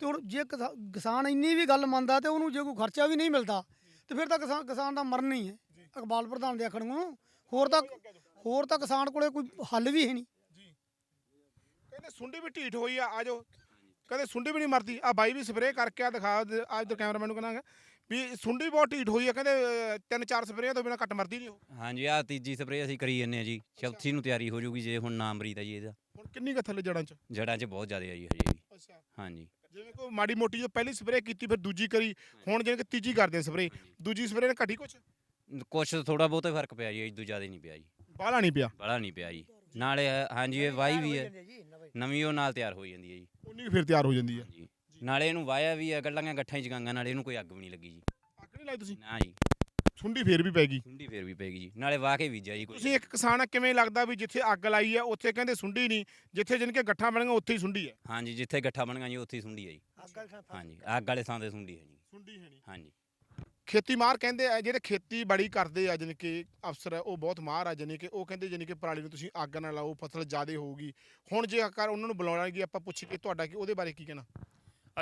ਤੇ ਹੁਣ ਜੇ ਕਿਸਾ- ਕਿਸਾਨ ਇੰਨੀ ਵੀ ਗੱਲ ਮੰਨਦਾ ਤੇ ਉਹਨੂੰ ਜੇ ਕੋਈ ਖਰਚਾ ਵੀ ਨਹੀਂ ਮਿਲਦਾ, ਤੇ ਫਿਰ ਤਾਂ ਕਿਸਾਨ ਕਿਸਾਨ ਦਾ ਮਰਨ ਹੀ ਹੈ। ਇਕਬਾਲ ਪ੍ਰਧਾਨ ਦੇ ਆਖਣ ਨੂੰ, ਹੋਰ ਤਾਂ ਹੋਰ ਤਾਂ ਕਿਸਾਨ ਕੋਲੇ ਕੋਈ ਹੱਲ ਵੀ ਹੈ ਨਹੀਂ। ਕਹਿੰਦੇ ਸੁੰਡੀ ਵੀ ਢੀਠ ਹੋਈ ਆ ਆਜੋ ਕਹਿੰਦੇ ਸੁੰਡੀ ਵੀ ਨਹੀਂ ਮਰਦੀ। ਆ ਬਾਈ ਵੀ ਸਪਰੇਅ ਕਰਕੇ ਆ, ਦਿਖਾ ਦੇ- ਕੈਮਰਾਮੈਨ ਨੂੰ ਕਹਿੰਦਾ ਵੀ ਸੁੰਡੀ ਬਹੁਤ ਢੀਠ ਹੋਈ ਆ ਕਹਿੰਦੇ ਅਹ, ਤਿੰਨ ਚਾਰ ਸਪਰੇਆਂ ਤੋਂ ਬਿਨਾ ਘੱਟ ਮਰਦੀ ਨਹੀਂ ਉਹ। ਹਾਂਜੀ ਆ ਤੀਜੀ ਸਪਰੇਅ ਅਸੀਂ ਕਰੀ ਜੰਨੇ ਆ ਜੀ। ਚੌਥੀ ਨੂੰ ਤਿਆਰੀ ਹੋ ਜੂਗੀ ਜੇ ਹੁਣ ਨਾ ਮਰੀਦਾ ਜੀ ਇਹਦਾ। ਹੁਣ ਕਿੰਨੀ ਕੁ ਥੱਲੇ ਜੜਾਂ ਚ? ਜੜਾਂ 'ਚ ਬਹੁਤ ਜ਼ਿਆਦਾ ਆ ਜੀ ਹਜੇ ਵੀ। ਅੱਛਾ। ਹਾਂਜੀ। ਜਿਵੇਂ ਕੋਈ ਮਾੜੀ ਮੋਟੀ ਜੋ ਪਹਿਲੀ ਸਪਰੇਅ ਕੀਤੀ ਫਿਰ ਦੂਜੀ ਕਰੀ ਹੁਣ ਜਿਵੇਂ ਕਿ ਤੀਜੀ ਕਰਦੇ ਸਪਰੇਅ। ਦੂਜੀ ਸਪਰੇਅ ਨੇ ਘਟੀ ਕੁਛ? ਕੁਛ ਥੋੜਾ ਬਹੁਤਾ ਫ਼ਰਕ ਪਿਆ ਜੀ ਇਦੋਂ ਜ਼ਿਆਦਾ ਨਹੀਂ ਪਿਆ ਜੀ। ਬਾਹਲਾ ਨਹੀਂ ਪਿਆ? ਬੜਾ ਨਹੀਂ ਪਿਆ ਜੀ। ਨਾਲੇ ਅ, ਹਾਂਜੀ ਇਹ ਵਾਈ ਵੀ ਹੈ ਨਵੀਂ ਉਹ ਨਾਲ ਤਿਆਰ ਹੋ ਜਾਂਦੀ ਹੈ ਜੀ। ਉਨੀ ਕੁ ਫਿਰ ਤਿਆਰ ਹੋ ਜਾਂਦੀ ਹੈ। ਹਾਂਜੀ। ਨਾਲੇ ਇਹਨੂੰ ਵਾਇਆ ਵੀ ਹੈ ਗੱਲਾਂ ਗੱਠਾਂ ਹੀ ਚਗਾਂਗਾ ਨਾਲੇ ਇਹਨੂੰ ਕੋਈ ਅੱਗ ਵੀ ਨਹੀਂ ਲੱਗੀ ਜੀ। ਅੱਗ ਨਹੀਂ ਲਾਈ ਤੁਸੀਂ? ਨਾ ਜੀ। ਸੁੰਡੀ ਫੇਰ ਵੀ ਪੈ ਗਈ? ਸੁੰਡੀ ਫੇਰ ਵੀ ਪੈਗੀ ਜੀ। ਨਾਲੇ ਵਾਹ ਕੇ ਬੀਜਿਆ ਜੀ ਕੋਈ ਤੁਸੀਂ ਇੱਕ ਕਿਸਾਨ ਆ ਕਿਵੇਂ ਲੱਗਦਾ ਵੀ ਜਿੱਥੇ ਅੱਗ ਲਾਈ ਆ ਉੱਥੇ ਕਹਿੰਦੇ ਸੁੰਡੀ ਨਹੀਂ ਜਿੱਥੇ ਜਿਨ ਕੇ ਗੱਠਾਂ ਬਣੀਆਂ ਉੱਥੇ ਹੀ ਸੁੰਡੀ ਹੈ ਹਾਂਜੀ ਜਿੱਥੇ ਗੱਠਾ ਬਣੀਆਂ ਜੀ ਉੱਥੇ ਹੀ ਸੁੰਡੀ ਹੈ ਜੀ। ਹਾਂਜੀ ਅੱਗ ਵਾਲੇ ਥਾਂ ਤੇ ਸੁੰਡੀ ਹੈ ਜੀ। ਸੁੰਡੀ ਹੈ ਨਹੀਂ। ਹਾਂਜੀ। ਖੇਤੀ ਮਾਰ ਕਹਿੰਦੇ ਆ ਜਿਹੜੇ ਖੇਤੀਬਾੜੀ ਕਰਦੇ ਆ ਜਾਣੀ ਕਿ ਅਫਸਰ ਆ, ਉਹ ਬਹੁਤ ਮਾਰ ਆ ਜਾਣੀ ਕਿ ਉਹ ਕਹਿੰਦੇ ਜਾਣੀ ਕਿ ਪਰਾਲੀ ਨੂੰ ਤੁਸੀਂ ਅੱਗ ਨਾ ਲਾਓ ਫਸਲ ਜ਼ਿਆਦੇ ਹੋਊਗੀ। ਹੁਣ ਜੇ ਆਕਾਰ ਉਹਨਾਂ ਨੂੰ ਬੁਲਾਉਣਾ ਕਿ ਆਪਾਂ ਪੁੱਛ ਕੇ ਤੁਹਾਡਾ ਕਿ ਉਹਦੇ ਬਾਰੇ ਕੀ ਕਹਿਣਾ?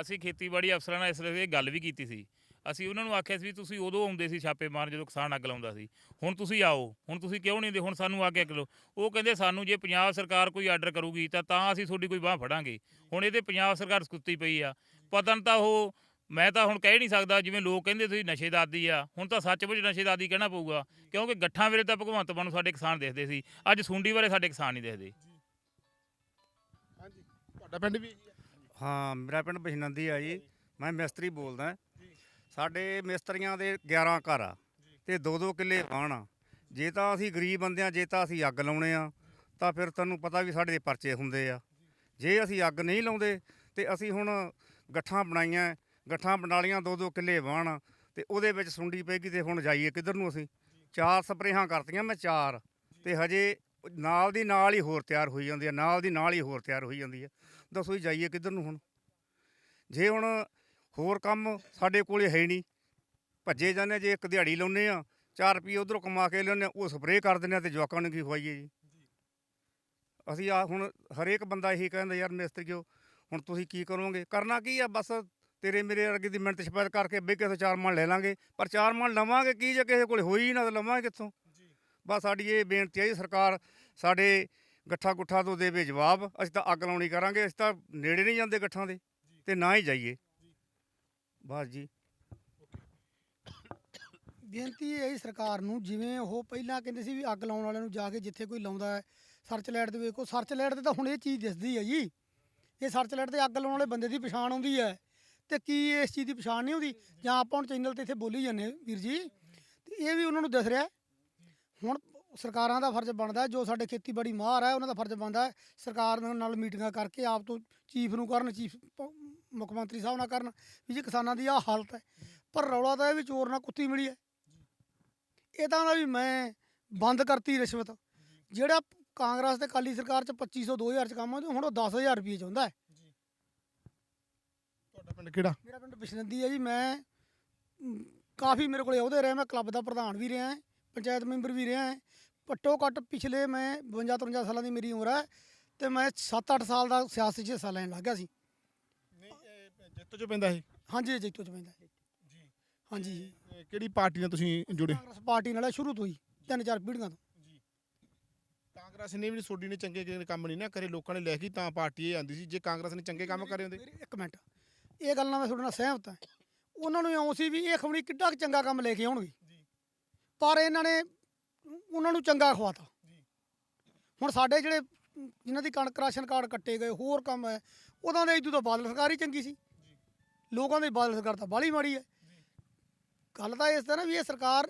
ਅਸੀਂ ਖੇਤੀਬਾੜੀ ਅਫਸਰਾਂ ਨਾਲ ਇਸ ਲਈ ਗੱਲ ਵੀ ਕੀਤੀ ਸੀ। ਅਸੀਂ ਉਹਨਾਂ ਨੂੰ ਆਖਿਆ ਸੀ ਵੀ ਤੁਸੀਂ ਉਦੋਂ ਆਉਂਦੇ ਸੀ ਛਾਪੇ ਮਾਰਨ ਜਦੋਂ ਕਿਸਾਨ ਅੱਗ ਲਾਉਂਦਾ ਸੀ। ਹੁਣ ਤੁਸੀਂ ਆਓ, ਹੁਣ ਤੁਸੀਂ ਕਿਉਂ ਨਹੀਂ ਦੇ ਹੁਣ ਸਾਨੂੰ ਆ ਕੇ ਅੱਗ ਲਓ। ਉਹ ਕਹਿੰਦੇ ਸਾਨੂੰ ਜੇ ਪੰਜਾਬ ਸਰਕਾਰ ਕੋਈ ਆਰਡਰ ਕਰੂਗੀ ਤਾਂ ਤਾਂ ਅਸੀਂ ਤੁਹਾਡੀ ਕੋਈ ਬਾਹ ਫੜਾਂਗੇ। ਹੁਣ ਇਹਦੇ ਪੰਜਾਬ ਸਰਕਾਰ ਸਕੁੱਤੀ ਪਈ ਆ। ਪਤਨ ਤਾਂ ਉਹ, ਮੈਂ ਤਾਂ ਹੁਣ ਕਹਿ ਨਹੀਂ ਸਕਦਾ, ਜਿਵੇਂ ਲੋਕ ਕਹਿੰਦੇ ਤੁਸੀਂ ਨਸ਼ੇਦਾਦੀ ਆ। ਹੁਣ ਤਾਂ ਸੱਚਮੁੱਚ ਨਸ਼ੇਦਾਦੀ ਕਹਿਣਾ ਪਊਗਾ, ਕਿਉਂਕਿ ਗੱਠਾਂ ਵੇਲੇ ਤਾਂ ਭਗਵੰਤ ਮਾਨ ਨੂੰ ਸਾਡੇ ਕਿਸਾਨ ਦੇਖਦੇ ਸੀ। ਅੱਜ ਸੁੰਡੀ ਵਾਲੇ ਸਾਡੇ ਕਿਸਾਨ ਨਹੀਂ ਦੇਖਦੇ। ਹਾਂਜੀ, ਤੁਹਾਡਾ ਪਿੰਡ ਵੀ ਹਾਂ ਮੇਰਾ ਪਿੰਡ ਬਸ਼ਨੰਦੀ ਆ ਜੀ। ਮੈਂ ਮਿਸਤਰੀ ਬੋਲਦਾ। ਸਾਡੇ ਮਿਸਤਰੀਆਂ ਦੇ 11 ਘਰ ਆ ਤੇ ਦੋ ਦੋ ਕਿੱਲੇ ਵਾਹਣ ਆ। ਜੇ ਤਾਂ ਅਸੀਂ ਗਰੀਬ ਬੰਦੇ ਆ ਜੇ ਤਾਂ ਅਸੀਂ ਅੱਗ ਲਾਉਣੇ ਆ ਤਾਂ ਫਿਰ ਤੁਹਾਨੂੰ ਪਤਾ ਵੀ ਸਾਡੇ ਦੇ ਪਰਚੇ ਹੁੰਦੇ ਆ। ਜੇ। ਅਸੀਂ ਅੱਗ ਨਹੀਂ ਲਾਉਂਦੇ ਤੇ ਅਸੀਂ ਹੁਣ ਗੱਠਾਂ ਬਣਾਈਆਂ ਗੱਠਾਂ ਬਣਾ ਦੋ ਦੋ ਕਿੱਲੇ ਵਾਹਣ ਤੇ ਉਹਦੇ ਵਿੱਚ ਸੁੰਡੀ ਪੈ ਗਈ ਤੇ ਹੁਣ ਜਾਈਏ ਕਿੱਧਰ ਨੂੰ ਅਸੀਂ? ਚਾਰ ਸਪਰੇਹਾਂ ਕਰਤੀਆਂ ਮੈਂ ਚਾਰ ਤੇ ਹਜੇ ਨਾਲ ਦੀ ਨਾਲ ਹੀ ਹੋਰ ਤਿਆਰ ਹੋਈ ਜਾਂਦੀ ਹੈ ਨਾਲ ਦੀ ਨਾਲ ਹੀ ਹੋਰ ਤਿਆਰ ਹੋਈ ਜਾਂਦੀ ਹੈ ਦੱਸੋ ਜੀ ਜਾਈਏ ਕਿੱਧਰ ਨੂੰ ਹੁਣ? ਜੇ ਹੁਣ ਹੋਰ ਕੰਮ ਸਾਡੇ ਕੋਲੇ ਹੈ ਨਹੀਂ ਭੱਜੇ ਜਾਂਦੇ ਹਾਂ, ਜੇ ਇੱਕ ਦਿਹਾੜੀ ਲਾਉਨੇ ਆ 4 ਰੁਪਏ ਉਧਰੋਂ ਕਮਾ ਕੇ ਲਿਆਉਂਦੇ ਹਾਂ ਉਹ ਸਪਰੇਅ ਕਰ ਦਿੰਦੇ ਆ ਤੇ ਜਵਾਕਾਂ ਨੂੰ ਕੀ ਖਵਾਈਏ ਜੀ? ਅਸੀਂ ਆ ਹੁਣ ਹਰੇਕ ਬੰਦਾ ਇਹੀ ਕਹਿੰਦਾ ਯਾਰ ਮਿਸਤਰੀਓ ਹੁਣ ਤੁਸੀਂ ਕੀ ਕਰੋਗੇ? ਕਰਨਾ ਕੀ ਆ? ਬਸ ਤੇਰੇ ਮੇਰੇ ਵਰਗੇ ਦੀ ਮਿਹਨਤ ਸ਼ਪੈਤ ਕਰਕੇ ਬਈ ਕਿਸੇ ਚਾਰ ਮਣ ਲੈ ਲਾਂਗੇ। ਪਰ ਚਾਰ ਮਣ ਲਵਾਂਗੇ ਕੀ ਜੇ ਕਿਸੇ ਕੋਲ ਹੋਈ ਨਾ ਤਾਂ ਲਵਾਂਗੇ ਕਿੱਥੋਂ? ਬਸ ਸਾਡੀ ਇਹ ਬੇਨਤੀ ਹੈ ਜੀ ਸਰਕਾਰ ਸਾਡੇ ਗੱਠਾ ਗੁੱਠਾ ਤੋਂ ਦੇਵੇ ਜਵਾਬ, ਅਸੀਂ ਤਾਂ ਅੱਗ ਲਾਉਣੀ ਕਰਾਂਗੇ, ਅਸੀਂ ਤਾਂ ਨੇੜੇ ਨਹੀਂ ਜਾਂਦੇ ਗੱਠਾਂ ਦੇ ਤੇ ਨਾ ਹੀ ਜਾਈਏ। ਬਸ ਜੀ। ਬੇਨਤੀ ਇਹ ਹੈ ਜੀ ਸਰਕਾਰ ਨੂੰ, ਜਿਵੇਂ ਉਹ ਪਹਿਲਾਂ ਕਹਿੰਦੇ ਸੀ ਵੀ ਅੱਗ ਲਾਉਣ ਵਾਲਿਆਂ ਨੂੰ ਜਾ ਕੇ ਜਿੱਥੇ ਕੋਈ ਲਾਉਂਦਾ ਹੈ, ਸਰਚ ਲਾਈਟ ਦੇ ਵੇਖੋ, ਸਰਚ ਲਾਈਟ ਤੇ ਤਾਂ ਹੁਣ ਇਹ ਚੀਜ਼ ਦਿਸਦੀ ਹੈ ਜੀ। ਇਹ ਸਰਚ ਲਾਈਟ ਤੇ ਅੱਗ ਲਾਉਣ ਵਾਲੇ ਬੰਦੇ ਦੀ ਪਛਾਣ ਆਉਂਦੀ ਹੈ। ਤੇ ਕੀ ਇਸ ਚੀਜ਼ ਦੀ ਪਛਾਣ ਨਹੀਂ ਆਉਂਦੀ ਜਾਂ ਆਪਾਂ ਹੁਣ ਚੈਨਲ ਤੇ ਇੱਥੇ ਬੋਲੀ ਜਾਂਦੇ ਵੀਰ ਜੀ, ਤੇ ਇਹ ਵੀ ਉਹਨਾਂ ਨੂੰ ਦਿਸ ਰਿਹਾ। ਹੁਣ ਸਰਕਾਰਾਂ ਦਾ ਫਰਜ਼ ਬਣਦਾ ਹੈ, ਜੋ ਸਾਡੇ ਖੇਤੀਬਾੜੀ ਮਾਹਰ ਹੈ ਉਹਨਾਂ ਦਾ ਫਰਜ਼ ਬਣਦਾ ਹੈ ਸਰਕਾਰ ਨਾਲ- ਨਾਲ ਮੀਟਿੰਗਾਂ ਕਰਕੇ ਆਪ ਤੋਂ ਚੀਫ ਨੂੰ ਕਰਨ ਚੀਫ ਮੁੱਖ ਮੰਤਰੀ ਸਾਹਿਬ ਨਾਲ ਕਰਨ ਵੀ ਜੀ ਕਿਸਾਨਾਂ ਦੀ ਆਹ ਹਾਲਤ ਹੈ ਪਰ ਰੌਲਾ ਤਾਂ ਇਹ ਵੀ ਚੋਰ ਨਾਲ ਕੁੱਤੀ ਮਿਲੀ ਹੈ। ਇਹ ਤਾਂ ਨਾ ਵੀ ਮੈਂ ਬੰਦ ਕਰਤੀ ਰਿਸ਼ਵਤ ਜਿਹੜਾ ਕਾਂਗਰਸ ਤੇ ਅਕਾਲੀ ਸਰਕਾਰ ਚ 2500 2000 ਚ ਕੰਮ ਆਉਂਦੇ ਹੁਣ ਉਹ 10000 ਰੁਪਏ ਚ ਆਉਂਦਾ ਹੈ। ਤੁਹਾਡਾ ਪਿੰਡ ਕਿਹੜਾ? ਮੇਰਾ ਪਿੰਡ ਬਿਸ਼ਨੰਦੀ ਹੈ ਜੀ ਮੈਂ ਕਾਫੀ ਮੇਰੇ ਕੋਲੇ ਅਹੁਦੇ ਰਹੇ ਮੈਂ ਕਲੱਬ ਦਾ ਪ੍ਰਧਾਨ ਵੀ ਰਿਹਾ ਪੰਚਾਇਤ ਮੈਂਬਰ ਵੀ ਰਿਹਾ ਘੱਟੋ ਘੱਟ ਪਿਛਲੇ ਮੈਂ 52 53 ਸਾਲਾਂ ਦੀ ਮੇਰੀ ਉਮਰ ਹੈ ਤੇ ਮੈਂ 7-8 ਸਾਲ ਦਾ ਸਿਆਸਤ 'ਚ ਹਿੱਸਾ ਲੈਣ ਲੱਗਾ ਸੀ। ਨਹੀਂ ਜਿੱਤ ਚ ਪੈਂਦਾ ਇਹ ਹਾਂਜੀ ਜੈਤੋ ਚ ਪੈਂਦਾ ਜੀ। ਹਾਂਜੀ। ਜੀ ਇਹ ਕਿਹੜੀ ਪਾਰਟੀ ਨਾਲ ਤੁਸੀਂ ਜੁੜੇ? ਕਾਂਗਰਸ ਪਾਰਟੀ ਨਾਲ ਸ਼ੁਰੂ ਤੋਂ ਹੀ ਤਿੰਨ ਚਾਰ ਪੀੜ੍ਹੀਆਂ ਤੋਂ। ਕਾਂਗਰਸ ਨੇ ਵੀ ਸੋਡੀ ਨੇ ਚੰਗੇ ਕੰਮ ਨਹੀਂ ਨਾ ਕਰੇ ਲੋਕਾਂ ਨੇ ਲੈ ਕੇ ਤਾਂ ਪਾਰਟੀ ਇਹ ਆਂਦੀ ਸੀ ਜੇ ਕਾਂਗਰਸ ਨੇ ਚੰਗੇ ਕੰਮ ਕਰੇ ਹੁੰਦੇ। ਮੇਰੀ ਇੱਕ ਮਿੰਟ ਇਹ ਗੱਲ ਨਾਲ ਮੈਂ ਤੁਹਾਡੇ ਨਾਲ ਸਹਿਮਤ ਹਾਂ। ਉਹਨਾਂ ਨੂੰ ਇਉਂ ਸੀ ਵੀ ਇਹ ਖਮਣੀ ਕਿੱਡਾ ਕੁ ਚੰਗਾ ਕੰਮ ਲੈ ਕੇ ਆਉਣਗੇ। ਪਰ ਇਹਨਾਂ ਨੇ ਉਹਨਾਂ ਨੂੰ ਚੰਗਾ ਖਵਾਤਾ। ਹੁਣ ਸਾਡੇ ਜਿਹੜੇ ਅਮ, ਜਿਨ੍ਹਾਂ ਦੀ ਕਣਕ ਰਾਸ਼ਨ ਕਾਰਡ ਕੱਟੇ ਗਏ ਹੋਰ ਕੰਮ ਹੈ ਉਹਨਾਂ ਦੇ ਇਦੋਂ ਤਾਂ ਬਾਦਲ ਸਰਕਾਰ ਹੀ ਚੰਗੀ ਸੀ। ਲੋਕਾਂ ਦੀ ਬਾਦਲ ਸਰਕਾਰ ਤਾਂ ਬਾਲੀ ਮਾੜੀ ਹੈ। ਗੱਲ ਤਾਂ ਇਸ ਤਰ੍ਹਾਂ ਵੀ ਇਹ ਸਰਕਾਰ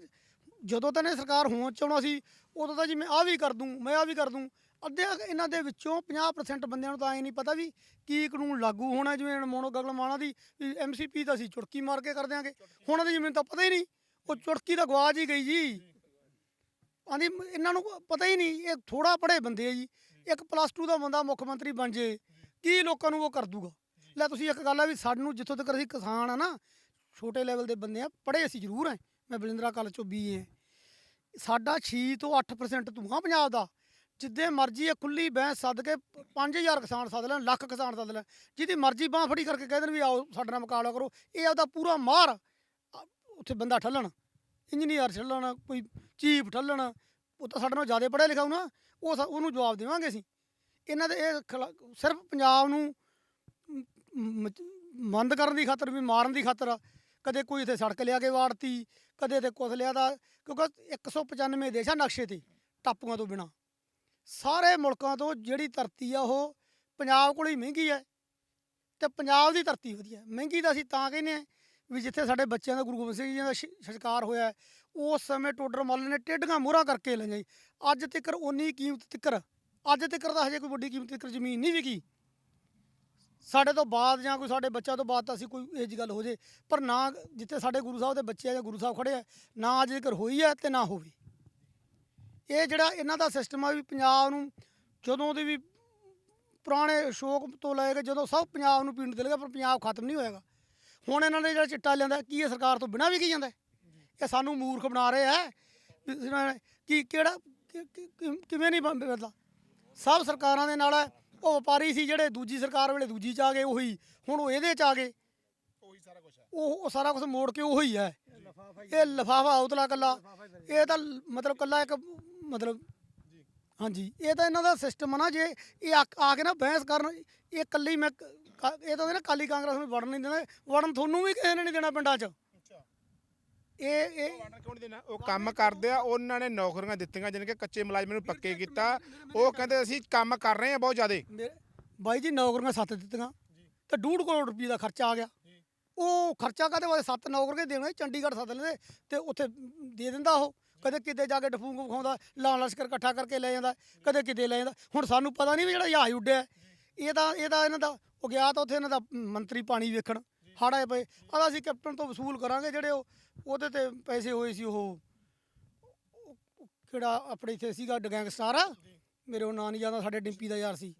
ਜਦੋਂ ਤਾਂ ਇਹ ਸਰਕਾਰ ਹੋਣ 'ਚ ਆਉਣਾ ਸੀ ਉਦੋਂ ਤਾਂ ਜੀ ਮੈਂ ਆ ਵੀ ਕਰ ਦੂੰ ਮੈਂ ਆ ਵੀ ਕਰ ਦੂੰ। ਅੱਧੇ ਇਹਨਾਂ ਦੇ ਵਿੱਚੋਂ 50% ਬੰਦਿਆਂ ਨੂੰ ਤਾਂ ਐ ਨਹੀਂ ਪਤਾ ਵੀ ਕੀ ਕਾਨੂੰਨ ਲਾਗੂ ਹੋਣਾ ਜਿਵੇਂ ਮੋਨੋ ਗਗਨ ਮਾਣਾ ਦੀ ਐਮਸੀਪੀ ਤਾਂ ਅਸੀਂ ਚੁਟਕੀ ਮਾਰ ਕੇ ਕਰ ਦਿਆਂਗੇ। ਹੁਣ ਦੀ ਮੈਨੂੰ ਤਾਂ ਪਤਾ ਹੀ ਨਹੀਂ ਉਹ ਚੁਟਕੀ ਤਾਂ ਗਵਾਚ ਹੀ ਗਈ ਜੀ। ਆਂਦੀ ਇਹਨਾਂ ਨੂੰ ਪਤਾ ਹੀ ਨਹੀਂ ਇਹ ਥੋੜਾ ਪੜੇ ਬੰਦੇ ਆ ਜੀ। ਇੱਕ ਪਲੱਸ 2 ਦਾ ਬੰਦਾ ਮੁੱਖ ਮੰਤਰੀ ਬਣ ਜੇ ਕੀ ਲੋਕਾਂ ਨੂੰ ਉਹ ਕਰ ਦੂਗਾ? ਲੈ ਤੁਸੀਂ ਇੱਕ ਗੱਲ ਆ ਵੀ ਸਾਨੂੰ ਜਿੱਥੋਂ ਤੱਕ ਅਸੀਂ ਕਿਸਾਨ ਆ ਨਾ ਛੋਟੇ ਲੈਵਲ ਦੇ ਬੰਦੇ ਆ ਪੜੇ ਅਸੀਂ ਜ਼ਰੂਰ ਆ। ਮੈਂ ਬਲਿੰਦਰਾ ਕਾਲਜ ਚੋਂ ਬੀਏ ਸਾਡਾ 6 ਤੋਂ 8% ਧੂਆਂ ਪੰਜਾਬ ਦਾ। ਜਿੱਦੇ ਮਰਜ਼ੀ ਇਹ ਖੁੱਲੀ ਬੈਂਸ ਸੱਦ ਕੇ 5000 ਕਿਸਾਨ ਸੱਦ ਲੈਣ ਲੱਖ ਕਿਸਾਨ ਸੱਦ ਲੈਣ ਜਿਹਦੀ ਮਰਜ਼ੀ ਬਾਹ ਫੜੀ ਕਰਕੇ ਕਹਿ ਦੇਣ ਵੀ ਆਓ ਸਾਡੇ ਨਾਲ ਮੁਕਾਬਲਾ ਕਰੋ ਇਹ ਆਪਦਾ ਪੂਰਾ ਮਾਰ ਆ, ਉੱਥੇ ਬੰਦਾ ਠੱਲਣ। ਇੰਜੀਨੀਅਰ ਛੱਲਣ ਕੋਈ ਚੀਫ ਠੱਲਣ ਉਹ ਤਾਂ ਸਾਡੇ ਨਾਲ ਜ਼ਿਆਦਾ ਪੜ੍ਹਿਆ ਲਿਖਿਆ ਹੋਊ ਨਾ, ਉਹ ਸਾ- ਉਹਨੂੰ ਜਵਾਬ ਦੇਵਾਂਗੇ ਅਸੀਂ। ਇਹਨਾਂ ਦੇ ਇਹ ਖਿਲਾ- ਸਿਰਫ ਪੰਜਾਬ ਨੂੰ ਮ- ਮ- ਮੰਦ ਕਰਨ ਦੀ ਖਾਤਰ ਵੀ ਮਾਰਨ ਦੀ ਖਾਤਰ ਕਦੇ ਕੋਈ ਇੱਥੇ ਸੜਕ ਲਿਆ ਕੇ ਵਾੜਤੀ, ਕਦੇ ਤੇ ਕੁਛ ਲਿਆ ਦਾ ਕਿਉਂਕਿ 195 ਦੇਸ਼ ਆ ਨਕਸ਼ੇ ਤੇ ਟਾਪੂਆਂ ਤੋਂ ਬਿਨਾ। ਸਾਰੇ ਮੁਲਕਾਂ ਤੋਂ ਜਿਹੜੀ ਧਰਤੀ ਆ ਉਹ ਪੰਜਾਬ ਕੋਲ ਹੀ ਮਹਿੰਗੀ ਹੈ ਤੇ ਪੰਜਾਬ ਦੀ ਧਰਤੀ ਵਧੀਆ। ਹੈ। ਮਹਿੰਗੀ ਤਾਂ ਅਸੀਂ ਤਾਂ ਕਹਿੰਦੇ ਹਾਂ ਵੀ ਜਿੱਥੇ ਸਾਡੇ ਬੱਚਿਆਂ ਦਾ ਗੁਰੂ ਗੋਬਿੰਦ ਸਿੰਘ ਜੀ ਦਾ ਸ਼- ਸੰਸਕਾਰ ਹੋਇਆ ਉਸ ਸਮੇਂ ਟੋਡਰ ਮੱਲ ਨੇ ਟੇਢੀਆਂ ਮੋਹਰਾਂ ਕਰਕੇ ਲਈਆਂ ਜੀ ਅੱਜ ਤੱਕ ਉਨੀ ਕੀਮਤ ਤੱਕ ਅੱਜ ਤੱਕ ਤਾਂ ਹਜੇ ਕੋਈ ਵੱਡੀ ਕੀਮਤ ਤੱਕ ਜ਼ਮੀਨ ਨਹੀਂ ਵਿਕੀ। ਸਾਡੇ ਤੋਂ ਬਾਅਦ ਜਾਂ ਕੋਈ ਸਾਡੇ ਬੱਚਿਆਂ ਤੋਂ ਬਾਅਦ ਤਾਂ ਅਸੀਂ ਕੋਈ ਇਹ ਜਿਹੀ ਗੱਲ ਹੋ ਜੇ, ਪਰ ਨਾ ਜਿੱਥੇ ਸਾਡੇ ਗੁਰੂ ਸਾਹਿਬ ਦੇ ਬੱਚੇ ਆ ਜਾਂ ਗੁਰੂ ਸਾਹਿਬ ਖੜੇ ਆ, ਨਾ ਅੱਜ ਤੱਕ ਹੋਈ ਹੈ ਤੇ ਨਾ ਹੋਵੇ। ਇਹ ਜਿਹੜਾ ਇਹਨਾਂ ਦਾ ਸਿਸਟਮ ਆ ਵੀ ਪੰਜਾਬ ਨੂੰ ਜਦੋਂ ਦੇ ਵੀ ਪੁਰਾਣੇ ਸ਼ੋਕ ਤੋਂ ਲੈ ਕੇ ਜਦੋਂ ਸਭ ਪੰਜਾਬ ਨੂੰ ਪੀਣ ਤੇ ਲੱਗਾ ਪਰ ਪੰਜਾਬ ਖਤਮ ਨਹੀਂ ਹੋਏਗਾ ਹੁਣ ਇਹਨਾਂ ਨੇ ਜਿਹੜਾ ਚਿੱਟਾ ਲਿਆਂਦਾ ਕੀ ਇਹ ਸਰਕਾਰ ਤੋਂ ਬਿਨਾਂ ਵੀ ਕੀ ਜਾਂਦਾ? ਇਹ ਸਾਨੂੰ ਮੂਰਖ ਬਣਾ ਰਹੇ ਆ। ਕੀ ਕਿਹੜਾ ਕਿਵੇਂ ਨਹੀਂ ਬਦਲਾ ਸਭ ਸਰਕਾਰਾਂ ਦੇ ਨਾਲ ਉਹ ਵਪਾਰੀ ਸੀ ਜਿਹੜੇ ਦੂਜੀ ਸਰਕਾਰ ਵੇਲੇ ਦੂਜੀ ਚ ਆ ਗਏ ਉਹੀ। ਹੁਣ ਉਹ ਇਹਦੇ ਚ ਆ ਗਏ। ਉਹੀ ਸਾਰਾ ਕੁਝ ਉਹ ਉਹ ਸਾਰਾ ਕੁਝ ਮੋੜ ਕੇ ਉਹੀ ਹੈ ਇਹ ਲਫਾਫਾ ਉਤਲਾ ਕੱਲਾ ਇਹ ਤਾਂ ਮਤਲਬ ਕੱਲਾ ਇੱਕ ਮਤਲਬ ਹਾਂਜੀ ਇਹ ਤਾਂ ਇਹਨਾਂ ਦਾ ਸਿਸਟਮ ਆ ਨਾ ਜੇ ਇਹ ਆ ਕੇ ਨਾ ਬਹਿਸ ਕਰਨ ਇਹ ਕੱਲੀ ਮੈਂ ਕ- ਇਹ ਤਾਂ ਨਾ ਕਾਲੀ ਕਾਂਗਰਸ ਨੂੰ ਵੜਨ ਨਹੀਂ ਦਿੰਦੇ ਵੜਨ ਤੁਹਾਨੂੰ ਵੀ ਕਿਸੇ ਨੇ ਨਹੀਂ ਦੇਣਾ ਪਿੰਡਾਂ 'ਚ। ਇਹ ਇਹ ਵਾਰਡਨ ਕਿਉਂ ਨਹੀਂ ਦੇਣਾ? ਉਹ ਕੰਮ ਕਰਦੇ ਆ ਉਹਨਾਂ ਨੇ ਨੌਕਰੀਆਂ ਦਿੱਤੀਆਂ ਜਾਣੀ ਕਿ ਕੱਚੇ ਮੁਲਾਜ਼ਮਾਂ ਨੂੰ ਪੱਕੇ ਕੀਤਾ। ਉਹ ਕਹਿੰਦੇ ਅਸੀਂ ਕੰਮ ਕਰ ਰਹੇ ਆ ਬਹੁਤ ਜ਼ਿਆਦੇ। ਮੇਰੇ ਬਾਈ ਜੀ ਨੌਕਰੀਆਂ ਸੱਤ ਦਿੱਤੀਆਂ। ਤੇ 2.5 ਕਰੋੜ ਰੁਪਏ ਦਾ ਖਰਚਾ ਆ ਗਿਆ। ਉਹ ਖਰਚਾ ਕਾਹਦੇ ਵਾਸਤੇ? ਸੱਤ ਨੌਕਰੀਆਂ ਦੇਣੇ ਚੰਡੀਗੜ੍ਹ ਸੱਦ ਲੈਂਦੇ ਤੇ ਉੱਥੇ ਦੇ ਦਿੰਦਾ ਉਹ। ਕਦੇ ਕਿਤੇ ਜਾ ਕੇ ਡਫੂੰਗ ਵਿਖਾਉਂਦਾ ਲਾਂ ਲਸ਼ਕਰ ਇਕੱਠਾ ਕਰਕੇ ਲੈ ਜਾਂਦਾ ਕਦੇ ਕਿਤੇ ਲੈ ਜਾਂਦਾ। ਹੁਣ ਸਾਨੂੰ ਪਤਾ ਨਹੀਂ ਵੀ ਜਿਹੜਾ ਜਹਾਜ਼ ਉੱਡਿਆ। ਤਾਂ ਇਹ ਤਾਂ ਇਹਨਾਂ ਦਾ ਉਹ ਗਿਆ ਤਾਂ ਉੱਥੇ ਇਹਨਾਂ ਦਾ ਮੰਤਰੀ ਪਾਣੀ ਵੇਖਣ ਹੜ੍ਹ ਆਏ ਪਏ। ਆਦਾ ਅਸੀਂ ਕੈਪਟਨ ਤੋਂ ਵਸੂਲ ਕਰਾਂਗੇ ਜਿਹੜੇ ਉਹ ਉਹਦੇ ਤੇ ਪੈਸੇ ਹੋਏ ਸੀ ਉਹ। ਕਿਹੜਾ ਆਪਣੇ ਇੱਥੇ ਸੀਗਾ ਗੈਂਗਸਟਰ ਆ ਮੇਰੇ ਉਹ ਨਾਂ ਨਹੀਂ ਜਾਂਦਾ ਸਾਡੇ ਡਿੰਪੀ ਦਾ ਯਾਰ ਸੀ।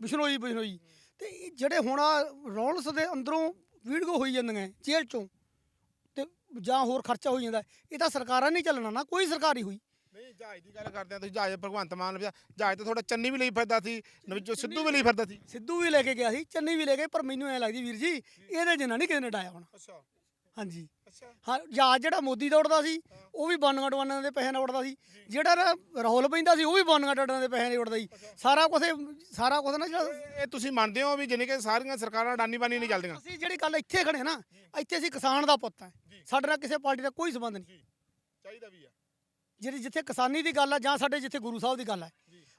ਬਿਸ਼ਨੋਈ ਬਿਸ਼ਨੋਈ ਤੇ ਇਹ ਜਿਹੜੇ ਹੁਣ ਆ ਰੌਲਸ ਦੇ ਅੰਦਰੋਂ ਵੀਡੀਓ ਹੋਈ ਜਾਂਦੀਆਂ ਜੇਲ੍ਹ ਚੋਂ ਤੇ ਜਾਂ ਹੋਰ ਖਰਚਾ ਹੋਈ ਜਾਂਦਾ ਇਹ ਤਾਂ ਸਰਕਾਰਾਂ ਨਹੀਂ ਚੱਲਣਾ ਨਾ ਕੋਈ ਸਰਕਾਰੀ ਹੋਈ। ਨਹੀਂ ਜਹਾਜ਼ ਦੀ ਗੱਲ ਕਰਦੇ ਆ ਤੁਸੀਂ ਜਹਾਜ਼ ਭਗਵੰਤ ਮਾਨ ਜਹਾਜ਼ ਤਾਂ ਥੋੜਾ ਚੰਨੀ ਵੀ ਲਈ ਫਿਰਦਾ ਸੀ ਨਵਜੋ ਸਿੱਧੂ ਵੀ ਲਈ ਫਿਰਦਾ ਸੀ। ਸਿੱਧੂ ਵੀ ਲੈ ਕੇ ਗਿਆ ਸੀ ਚੰਨੀ ਵੀ ਲੈ ਗਏ ਪਰ ਮੈਨੂੰ ਐ ਲੱਗਦੀ ਵੀਰ ਜੀ ਇਹਦੇ ਜਿੰਨਾ ਨਹੀਂ ਕਿਸੇ ਨੇ ਡਾਇਆ ਹੋਣਾ। ਅੱਛਾ। ਹਾਂਜੀ। ਅੱਛਾ। ਹਾਂ ਜਹਾਜ਼ ਜਿਹੜਾ ਮੋਦੀ ਦਾ ਸੀ ਉਹ ਵੀ ਬਾਨੀਆਂ ਟਵਾਨਾਂ ਦੇ ਪੈਸੇ ਨਾਲ ਉੱਡਦਾ ਸੀ। ਜਿਹੜਾ ਰਾਹੁਲ ਪੈਂਦਾ ਸੀ ਉਹ ਵੀ ਬਾਨੀਆਂ ਟਵਾਨਾਂ ਦੇ ਪੈਸੇ ਨਾਲ ਉੱਡਦਾ ਸੀ। ਸਾਰਾ ਕੁਝ ਸਾਰਾ ਕੁਝ ਨਾ ਇਹ ਤੁਸੀਂ ਮੰਨਦੇ ਹੋ ਵੀ ਜਿਵੇਂ ਕਿ ਸਾਰੀਆਂ ਸਰਕਾਰਾਂ ਅਡਾਨੀ ਬਾਨੀ ਨਹੀਂ ਚੱਲਦੀਆਂ? ਅਸੀਂ ਜਿਹੜੀ ਗੱਲ ਇੱਥੇ ਖੜੇ ਨਾ ਇੱਥੇ ਅਸੀਂ ਕਿਸਾਨ ਦਾ ਪੁੱਤ ਹੈ ਸਾਡੇ ਨਾਲ ਕਿਸੇ ਪਾਰਟੀ ਦਾ ਕੋਈ ਸੰਬੰਧ ਨਹੀਂ। ਚਾਹੀਦਾ ਵੀ ਆ। ਜਿਹੜੀ ਜਿੱਥੇ ਕਿਸਾਨੀ ਦੀ ਗੱਲ ਹੈ ਜਾਂ ਸਾਡੇ ਜਿੱਥੇ ਗੁਰੂ ਸਾਹਿਬ ਦੀ ਗੱਲ ਹੈ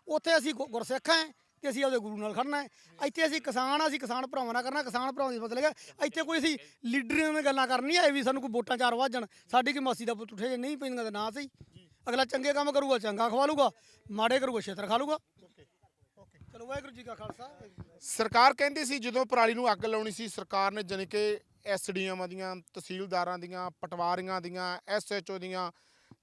ਉੱਥੇ ਅਸੀਂ ਗੁ- ਗੁਰਸਿੱਖ ਹਾਂ ਤੇ ਅਸੀਂ ਆਪਦੇ ਗੁਰੂ ਨਾਲ ਖੜਨਾ ਹੈ। ਇੱਥੇ ਅਸੀਂ ਕਿਸਾਨ ਆ ਅਸੀਂ ਕਿਸਾਨ ਭਰਾਵਾਂ ਨਾਲ ਕਰਨਾ ਕਿਸਾਨ ਭਰਾਵਾਂ ਦੀ ਮਤਲਬ ਹੈ ਇੱਥੇ ਕੋਈ ਅਸੀਂ ਲੀਡਰਾਂ ਨਾਲ ਗੱਲਾਂ ਕਰਨੀਆਂ ਇਹ ਵੀ ਸਾਨੂੰ ਕੋਈ ਵੋਟਾਂ ਚਾਰ ਵਾਜਣ ਸਾਡੀ ਕੀ ਮਾਸੀ ਦਾ ਪੁੱਤ ਉੱਠੇ ਜੇ ਨਹੀਂ ਪੈਂਦੀਆਂ ਤਾਂ ਨਾ ਸਹੀ। ਅਗਲਾ ਚੰਗੇ ਕੰਮ ਕਰੂਗਾ ਚੰਗਾ ਖਵਾ ਲੂਗਾ ਮਾੜੇ ਕਰੂਗਾ ਛੇਤਰ ਖਾ ਲੂਗਾ। ਚਲੋ ਵਾਹਿਗੁਰੂ ਜੀ ਕਾ ਖਾਲਸਾ ਵਾਹਿਗੁਰੂ ਜੀ ਕੀ ਫਤਿਹ। ਸਰਕਾਰ ਕਹਿੰਦੀ ਸੀ ਜਦੋਂ ਪਰਾਲੀ ਨੂੰ ਅੱਗ ਲਾਉਣੀ ਸੀ ਸਰਕਾਰ ਨੇ ਜਾਣੀ ਕਿ ਐਸਡੀਐਮ ਦੀਆਂ ਤਹਿਸੀਲਦਾਰਾਂ ਦੀਆਂ ਪਟਵਾਰੀਆਂ ਦੀਆਂ ਐਸਐਚਓ ਦੀਆਂ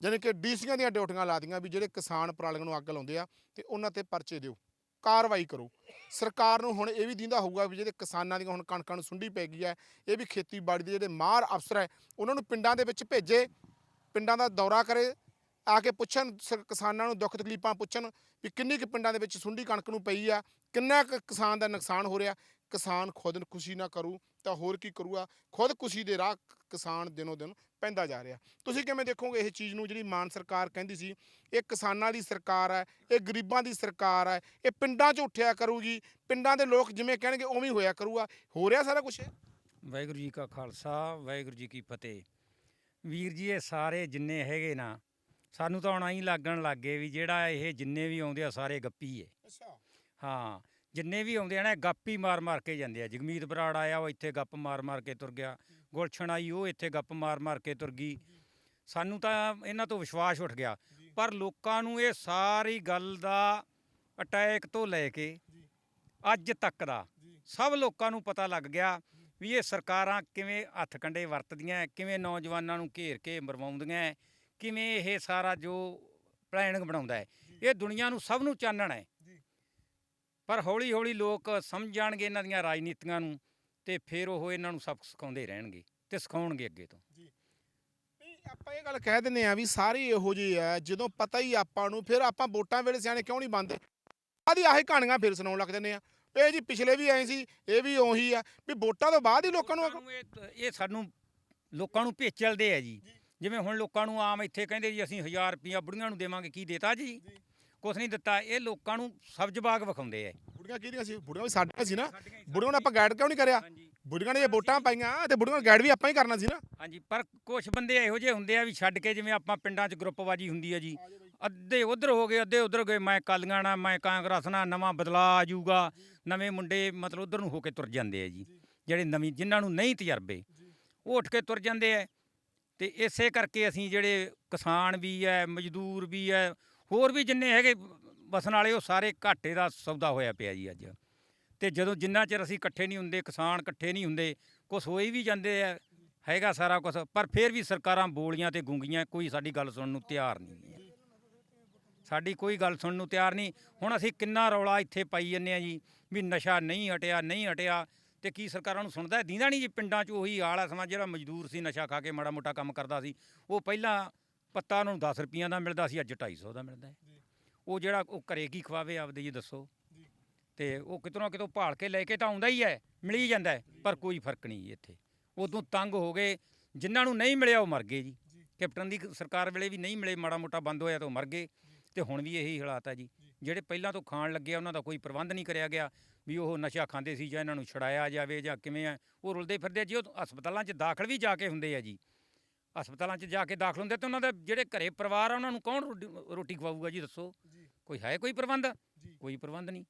ਜਾਣੀ ਕਿ ਡੀਸੀਆਂ ਦੀਆਂ ਡਿਊਟੀਆਂ ਲਾ ਦੀਆਂ ਵੀ ਜਿਹੜੇ ਕਿਸਾਨ ਪਰਾਲੀਆਂ ਨੂੰ ਅੱਗ ਲਾਉਂਦੇ ਆ ਤੇ ਉਹਨਾਂ ਤੇ ਪਰਚੇ ਦਿਓ, ਕਾਰਵਾਈ ਕਰੋ। ਸਰਕਾਰ ਨੂੰ ਹੁਣ ਇਹ ਵੀ ਦਿੰਦਾ ਹੋਊਗਾ ਵੀ ਜਿਹੜੇ ਕਿਸਾਨਾਂ ਦੀਆਂ ਹੁਣ ਕਣਕਾਂ ਨੂੰ ਸੁੰਡੀ ਪੈ ਗਈ ਹੈ, ਇਹ ਵੀ ਖੇਤੀਬਾੜੀ ਦੇ ਜਿਹੜੇ ਮਾਹਰ ਅਫਸਰ ਹੈ, ਉਹਨਾਂ ਨੂੰ ਪਿੰਡਾਂ ਦੇ ਵਿੱਚ ਭੇਜੇ, ਪਿੰਡਾਂ ਦਾ ਦੌਰਾ ਕਰੇ, ਆ ਕੇ ਪੁੱਛਣ ਸ- ਕਿਸਾਨਾਂ ਨੂੰ ਦੁੱਖ ਤਕਲੀਫਾਂ ਪੁੱਛਣ ਵੀ ਕਿੰਨੀ ਕੁ ਪਿੰਡਾਂ ਦੇ ਵਿੱਚ ਸੁੰਡੀ ਕਣਕ ਨੂੰ ਪਈ ਆ, ਕਿੰਨਾ ਕੁ ਕਿਸਾਨ ਦਾ ਨੁਕਸਾਨ ਹੋ ਰਿਹਾ। ਕਿਸਾਨ ਖੁਦ ਖੁਸ਼ੀ ਨਾ ਕਰੂ ਤਾਂ ਹੋਰ ਕੀ ਕਰੂਗਾ? ਖੁਦ ਖੁਸ਼ੀ ਦੇ ਰਾਹ ਕਿਸਾਨ ਦਿਨੋ ਦਿਨ ਪੈਂਦਾ ਜਾ ਰਿਹਾ। ਤੁਸੀਂ ਕਿਵੇਂ ਦੇਖੋਗੇ ਇਹ ਚੀਜ਼ ਨੂੰ ਜਿਹੜੀ ਮਾਨ ਸਰਕਾਰ ਕਹਿੰਦੀ ਸੀ ਇਹ ਕਿਸਾਨਾਂ ਦੀ ਸਰਕਾਰ ਹੈ ਇਹ ਗਰੀਬਾਂ ਦੀ ਸਰਕਾਰ ਹੈ ਇਹ ਪਿੰਡਾਂ 'ਚ ਉੱਠਿਆ ਕਰੂਗੀ ਪਿੰਡਾਂ ਦੇ ਲੋਕ ਜਿਵੇਂ ਕਹਿਣਗੇ ਉਵੇਂ ਹੀ ਹੋਇਆ ਕਰੂਗਾ। ਹੋ ਰਿਹਾ ਸਾਰਾ ਕੁਝ ਵਾਹਿਗੁਰੂ ਜੀ ਕਾ ਖਾਲਸਾ ਵਾਹਿਗੁਰੂ ਜੀ ਕੀ ਫਤਿਹ। ਵੀਰ ਜੀ ਇਹ ਸਾਰੇ ਜਿੰਨੇ ਹੈਗੇ ਨਾ ਸਾਨੂੰ ਤਾਂ ਹੁਣ ਆਈ ਲੱਗਣ ਲੱਗੇ ਵੀ ਜਿਹੜਾ ਇਹ ਜਿੰਨੇ ਵੀ ਆਉਂਦੇ ਆ ਸਾਰੇ ਗੱਪੀ ਏ। ਅੱਛਾ। ਹਾਂ ਜਿੰਨੇ ਵੀ ਆਉਂਦੇ ਆ ਨਾ ਗੱਪ ਹੀ ਮਾਰ ਮਾਰ ਕੇ ਜਾਂਦੇ ਆ। ਜਗਮੀਤ ਬਰਾੜ ਆਇਆ ਉਹ ਇੱਥੇ ਗੱਪ ਮਾਰ ਮਾਰ ਕੇ ਤੁਰ ਗਿਆ। ਗੁਲਸ਼ਨ ਆਈ ਉਹ ਇੱਥੇ ਗੱਪ ਮਾਰ ਮਾਰ ਕੇ ਤੁਰ ਗਈ। ਸਾਨੂੰ ਤਾਂ ਇਹਨਾਂ ਤੋਂ ਵਿਸ਼ਵਾਸ ਉੱਠ ਗਿਆ। ਪਰ ਲੋਕਾਂ ਨੂੰ ਇਹ ਸਾਰੀ ਗੱਲ ਦਾ ਅਟੈਕ ਤੋਂ ਲੈ ਕੇ ਅੱਜ ਤੱਕ ਦਾ ਸਭ ਲੋਕਾਂ ਨੂੰ ਪਤਾ ਲੱਗ ਗਿਆ ਵੀ ਇਹ ਸਰਕਾਰਾਂ ਕਿਵੇਂ ਹੱਥ ਕੰਡੇ ਵਰਤਦੀਆਂ ਕਿਵੇਂ ਨੌਜਵਾਨਾਂ ਨੂੰ ਘੇਰ ਕੇ ਮਰਵਾਉਂਦੀਆਂ ਕਿਵੇਂ ਇਹ ਸਾਰਾ ਜੋ ਪਲੈਨਿੰਗ ਬਣਾਉਂਦਾ ਹੈ। ਇਹ ਦੁਨੀਆ ਨੂੰ ਸਭ ਨੂੰ ਚਾਨਣ ਹੈ। ਪਰ ਹੌਲੀ ਹੌਲੀ ਲੋਕ ਸਮਝ ਜਾਣਗੇ ਇਹਨਾਂ ਦੀਆਂ ਰਾਜਨੀਤੀਆਂ ਨੂੰ ਤੇ ਫਿਰ ਉਹ ਇਹਨਾਂ ਨੂੰ ਸਬਕ ਸਿਖਾਉਂਦੇ ਰਹਿਣਗੇ ਤੇ ਸਿਖਾਉਣਗੇ ਅੱਗੇ ਤੋਂ। ਨਹੀਂ ਆਪਾਂ ਇਹ ਗੱਲ ਕਹਿ ਦਿੰਦੇ ਆ ਵੀ ਸਾਰੇ ਇਹੋ ਜਿਹੇ ਆ ਜਦੋਂ ਪਤਾ ਹੀ ਆਪਾਂ ਨੂੰ ਫਿਰ ਆਪਾਂ ਵੋਟਾਂ ਵੇਲੇ ਸਿਆਣੇ ਕਿਉਂ ਨਹੀਂ ਬੰਦੇ ਆਦੀ ਆਹੀ ਕਹਾਣੀਆਂ ਫਿਰ ਸੁਣਾਉਣ ਲੱਗ ਜਾਂਦੇ ਆ ਇਹ ਜੀ ਪਿਛਲੇ ਵੀ ਐ ਸੀ ਇਹ ਵੀ ਉਹੀ ਆ। ਵੀ ਵੋਟਾਂ ਤੋਂ ਬਾਅਦ ਹੀ ਲੋਕਾਂ ਨੂੰ ਇਹ ਇਹ ਸਾਨੂੰ ਲੋਕਾਂ ਨੂੰ ਭੇਚਲਦੇ ਆ ਜੀ। ਜਿਵੇਂ ਹੁਣ ਲੋਕਾਂ ਨੂੰ ਆਮ ਇੱਥੇ ਕਹਿੰਦੇ ਜੀ ਅਸੀਂ 1000 ਰੁਪਇਆ ਬੁੜੀਆਂ ਨੂੰ ਦੇਵਾਂਗੇ ਕੀ ਦੇਤਾ ਜੀ। ਕੁਛ ਨਹੀਂ ਦਿੱਤਾ। ਇਹ ਲੋਕਾਂ ਨੂੰ ਸਬਜ਼ ਬਾਗ ਵਿਖਾਉਂਦੇ ਆ ਬੁੜੀਆਂ ਕਿਹਦੀਆਂ ਸੀ? ਬੁੜੀਆਂ ਵੀ ਸਾਡੀਆਂ ਸੀ ਨਾ। ਬੁੜੀਆਂ ਨੂੰ ਆਪਾਂ ਗਾਈਡ ਕਿਉਂ ਨਹੀਂ ਕਰਿਆ? ਹਾਂਜੀ। ਬੁੜੀਆਂ ਨੇ ਜੇ ਵੋਟਾਂ ਪਾਈਆਂ ਤੇ ਬੁੜੀਆਂ ਨੂੰ ਗਾਈਡ ਵੀ ਆਪਾਂ ਹੀ ਕਰਨਾ ਸੀ ਨਾ। ਹਾਂਜੀ ਪਰ ਕੁਝ ਬੰਦੇ ਇਹੋ ਜਿਹੇ ਹੁੰਦੇ ਆ ਵੀ ਛੱਡ ਕੇ ਜਿਵੇਂ ਆਪਾਂ ਪਿੰਡਾਂ 'ਚ ਗਰੁੱਪਬਾਜੀ ਹੁੰਦੀ ਆ ਜੀ। ਅੱਧੇ ਉਧਰ ਹੋ ਗਏ ਅੱਧੇ ਉਧਰ ਗਏ। ਮੈਂ ਕਾਲੀਆਂ ਨਾਲ ਮੈਂ ਕਾਂਗਰਸ ਨਾਲ ਨਵਾਂ ਬਦਲਾ ਆ ਜਾਊਗਾ। ਨਵੇਂ ਮੁੰਡੇ ਮਤਲਬ ਉਧਰ ਨੂੰ ਹੋ ਕੇ ਤੁਰ ਜਾਂਦੇ ਆ ਜੀ। ਜਿਹੜੇ ਨਵੀਂ ਜਿਨ੍ਹਾਂ ਨੂੰ ਨਹੀਂ ਤਜਰਬੇ ਉਹ ਉੱਠ ਕੇ ਤੁਰ ਜਾਂਦੇ ਆ। ਤੇ ਇਸੇ ਕਰਕੇ ਅਸੀਂ ਜਿਹੜੇ ਕਿਸਾਨ ਵੀ ਐ ਮਜ਼ਦੂਰ ਵੀ ਐ ਹੋਰ ਵੀ ਜਿੰਨੇ ਹੈਗੇ ਵਸਣ ਵਾਲੇ, ਉਹ ਸਾਰੇ ਘਾਟੇ ਦਾ ਸੌਦਾ ਹੋਇਆ ਪਿਆ ਜੀ ਅੱਜ। ਤੇ ਜਦੋਂ ਜਿੰਨਾ ਚਿਰ ਅਸੀਂ ਇਕੱਠੇ ਨਹੀਂ ਹੁੰਦੇ, ਕਿਸਾਨ ਇਕੱਠੇ ਨਹੀਂ ਹੁੰਦੇ, ਕੁਛ ਹੋਈ ਵੀ ਜਾਂਦੇ ਆ, ਹੈਗਾ ਸਾਰਾ ਕੁਝ ਪਰ ਫਿਰ ਵੀ ਸਰਕਾਰਾਂ ਬੋਲੀਆਂ ਤੇ ਗੂੰਗੀਆਂ, ਕੋਈ ਸਾਡੀ ਗੱਲ ਸੁਣਨ ਨੂੰ ਤਿਆਰ ਨਹੀਂ ਹੈ। ਸਾਡੀ ਕੋਈ ਗੱਲ ਸੁਣਨ ਨੂੰ ਤਿਆਰ ਨਹੀਂ। ਹੁਣ ਅਸੀਂ ਕਿੰਨਾ ਰੌਲਾ ਇੱਥੇ ਪਾਈ ਜੰਨੇ ਆ ਜੀ, ਵੀ ਨਸ਼ਾ ਨਹੀਂ ਹਟਿਆ ਨਹੀਂ ਹਟਿਆ, ਤੇ ਕੀ ਸਰਕਾਰਾਂ ਨੂੰ ਸੁਣਦਾ ਦੀਂਦਾ ਨਹੀਂ ਜੀ ਪਿੰਡਾਂ 'ਚ ਉਹੀ ਹਾਲ ਆ ਸਮਾਂ ਜਿਹੜਾ ਮਜ਼ਦੂਰ ਸੀ, ਨਸ਼ਾ ਖਾ ਕੇ ਮਾੜਾ ਮੋਟਾ ਕੰਮ ਕਰਦਾ ਸੀ, ਉਹ ਪਹਿਲਾਂ ਪੱਤਾ ਉਹਨੂੰ 10 ਰੁਪਈਆਂ ਦਾ ਮਿਲਦਾ ਸੀ ਅੱਜ 250 ਦਾ ਮਿਲਦਾ ਹੈ। ਉਹ ਜਿਹੜਾ ਉਹ ਘਰੇ ਕੀ ਖਵਾਵੇ ਆਪਦੇ ਜੀ ਦੱਸੋ। ਤੇ ਉਹ ਕਿਤੋਂ ਕਿਤੋਂ ਭਾਲ ਕੇ ਲੈ ਕੇ ਤਾਂ ਆਉਂਦਾ ਹੀ ਹੈ ਮਿਲ ਹੀ ਜਾਂਦਾ ਹੈ ਪਰ ਕੋਈ ਫ਼ਰਕ ਨਹੀਂ ਜੀ ਇੱਥੇ। ਉਦੋਂ ਤੰਗ ਹੋ ਗਏ ਜਿਨ੍ਹਾਂ ਨੂੰ ਨਹੀਂ ਮਿਲਿਆ ਉਹ ਮਰ ਗਏ ਜੀ। ਕੈਪਟਨ ਦੀ ਸਰਕਾਰ ਵੇਲੇ ਵੀ ਨਹੀਂ ਮਿਲੇ ਮਾੜਾ ਮੋਟਾ ਬੰਦ ਹੋਇਆ ਤਾਂ ਉਹ ਮਰ ਗਏ। ਤੇ ਹੁਣ ਵੀ ਇਹੀ ਹਾਲਾਤ ਹੈ ਜੀ। ਜਿਹੜੇ ਪਹਿਲਾਂ ਤੋਂ ਖਾਣ ਲੱਗੇ ਆ ਉਹਨਾਂ ਦਾ ਕੋਈ ਪ੍ਰਬੰਧ ਨਹੀਂ ਕਰਿਆ ਗਿਆ ਵੀ ਉਹ ਨਸ਼ਾ ਖਾਂਦੇ ਸੀ ਜਾਂ ਇਹਨਾਂ ਨੂੰ ਛੁਡਾਇਆ ਜਾਵੇ ਜਾਂ ਕਿਵੇਂ ਆ। ਉਹ ਰੁਲਦੇ ਫਿਰਦੇ ਜੀ ਉਹ ਹਸਪਤਾਲਾਂ 'ਚ ਦਾਖਲ ਵੀ ਜਾ ਕੇ ਹੁੰਦੇ ਆ ਜੀ। ਹਸਪਤਾਲਾਂ 'ਚ ਜਾ ਕੇ ਦਾਖਲ ਹੁੰਦੇ ਤੇ ਉਹਨਾਂ ਦਾ ਜਿਹੜੇ ਘਰੇ ਪਰਿਵਾਰ ਆ ਉਹਨਾਂ ਨੂੰ ਕੌਣ ਰੋਟੀ- ਰੋਟੀ ਖਵਾਊਗਾ ਜੀ ਦੱਸੋ? ਕੋਈ ਹੈ ਕੋਈ ਪ੍ਰਬੰਧ? ਕੋਈ ਪ੍ਰਬੰਧ ਨਹੀਂ।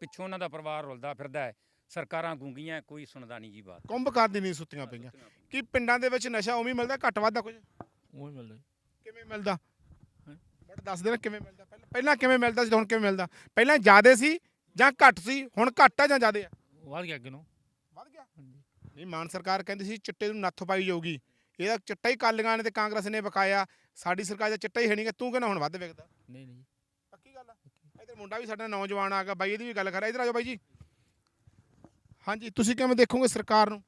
ਪਿੱਛੋਂ ਉਹਨਾਂ ਦਾ ਪਰਿਵਾਰ ਰੁਲਦਾ ਫਿਰਦਾ ਹੈ। ਸਰਕਾਰਾਂ ਗੂੰਗੀਆਂ ਕੋਈ ਸੁਣਦਾ ਨਹੀਂ ਜੀ ਬਾਤ। ਕੁੰਭਕਾਰ ਦੀ ਨਹੀਂ ਸੁੱਤੀਆਂ ਪਈਆਂ। ਕੀ ਪਿੰਡਾਂ ਦੇ ਵਿੱਚ ਨਸ਼ਾ ਉਵੇਂ ਹੀ ਮਿਲਦਾ ਘੱਟ ਵੱਧ ਦਾ ਕੁਝ? ਉਹ ਹੀ ਮਿਲਦਾ ਜੀ। ਕਿਵੇਂ ਮਿਲਦਾ? ਬਟ ਦੱਸ ਦੇਣਾ ਕਿਵੇਂ ਮਿਲਦਾ। ਪਹਿਲਾਂ ਪਹਿਲਾਂ ਕਿਵੇਂ ਮਿਲਦਾ ਸੀ ਤੇ ਹੁਣ ਕਿਵੇਂ ਮਿਲਦਾ? ਪਹਿਲਾਂ ਜ਼ਿਆਦੇ ਸੀ ਜਾਂ ਘੱਟ ਸੀ ਹੁਣ ਘੱਟ ਆ ਜਾਂ ਜ਼ਿਆਦੇ ਆ? ਵੱਧ ਗਿਆ ਅੱਗੇ ਨੂੰ ਵੱਧ ਗਿਆ? ਨਹੀਂ ਮਾਨ ਸਰਕਾਰ ਕਹਿੰਦੀ ਸੀ ਚਿੱਟੇ ਨੂੰ ਨੱਥ ਪਾਈ ਜਾਊਗੀ। ਇਹਦਾ ਚਿੱਟਾ ਹੀ ਕਾਲੀਆਂ ਨੇ ਤੇ ਕਾਂਗਰਸ ਨੇ ਬਕਾਇਆ ਸਾਡੀ ਸਰਕਾਰ ਦਾ ਚਿੱਟਾ ਹੀ ਹੈ ਨਹੀਂਗਾ ਤੂੰ ਕਹਿੰਦਾ ਹੁਣ ਵੱਧ ਵਿਕਦਾ ਨਹੀਂ ਨਹੀਂ। ਪੱਕੀ ਗੱਲ ਆ? ਇਧਰ ਮੁੰਡਾ ਵੀ ਸਾਡਾ ਨੌਜਵਾਨ ਆ ਗਿਆ ਬਾਈ ਇਹਦੀ ਵੀ ਗੱਲ ਕਰ ਇਧਰ ਆ ਜਾਓ ਬਾਈ ਜੀ। ਹਾਂਜੀ ਤੁਸੀਂ ਕਿਵੇਂ ਦੇਖੋਗੇ ਸਰਕਾਰ ਨੂੰ?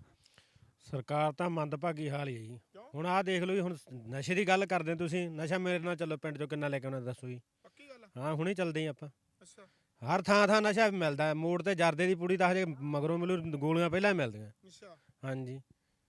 ਸਰਕਾਰ ਤਾਂ ਮੰਦਭਾਗੀ ਹਾਲ ਹੀ ਹੈ ਜੀ? ਹੁਣ ਆਹ ਦੇਖ ਲਓ ਜੀ ਹੁਣ ਨਸ਼ੇ ਦੀ ਗੱਲ ਕਰਦੇ ਤੁਸੀਂ ਨਸ਼ਾ ਮੇਰੇ ਨਾਲ ਚੱਲੋ ਪਿੰਡ ਚੋਂ ਕਿੰਨਾ ਲੈ ਕੇ ਆਉਣਾ ਦੱਸੋ ਜੀ। ਪੱਕੀ ਗੱਲ ਹਾਂ ਹੁਣੇ ਚੱਲਦੇ ਜੀ ਆਪਾਂ। ਅੱਛਾ। ਹਰ ਥਾਂ ਥਾਂ ਨਸ਼ਾ ਮਿਲਦਾ ਹੈ। ਮੋੜ ਤੇ ਜਰਦੇ ਦੀ ਪੂੜੀ ਤਾਂ ਹਜੇ ਮਗਰੋਂ ਮਿਲੂ ਗੋਲੀਆਂ ਪਹਿਲਾਂ ਹੀ ਮਿਲਦੀਆਂ। ਅੱਛਾ। ਹਾਂਜੀ।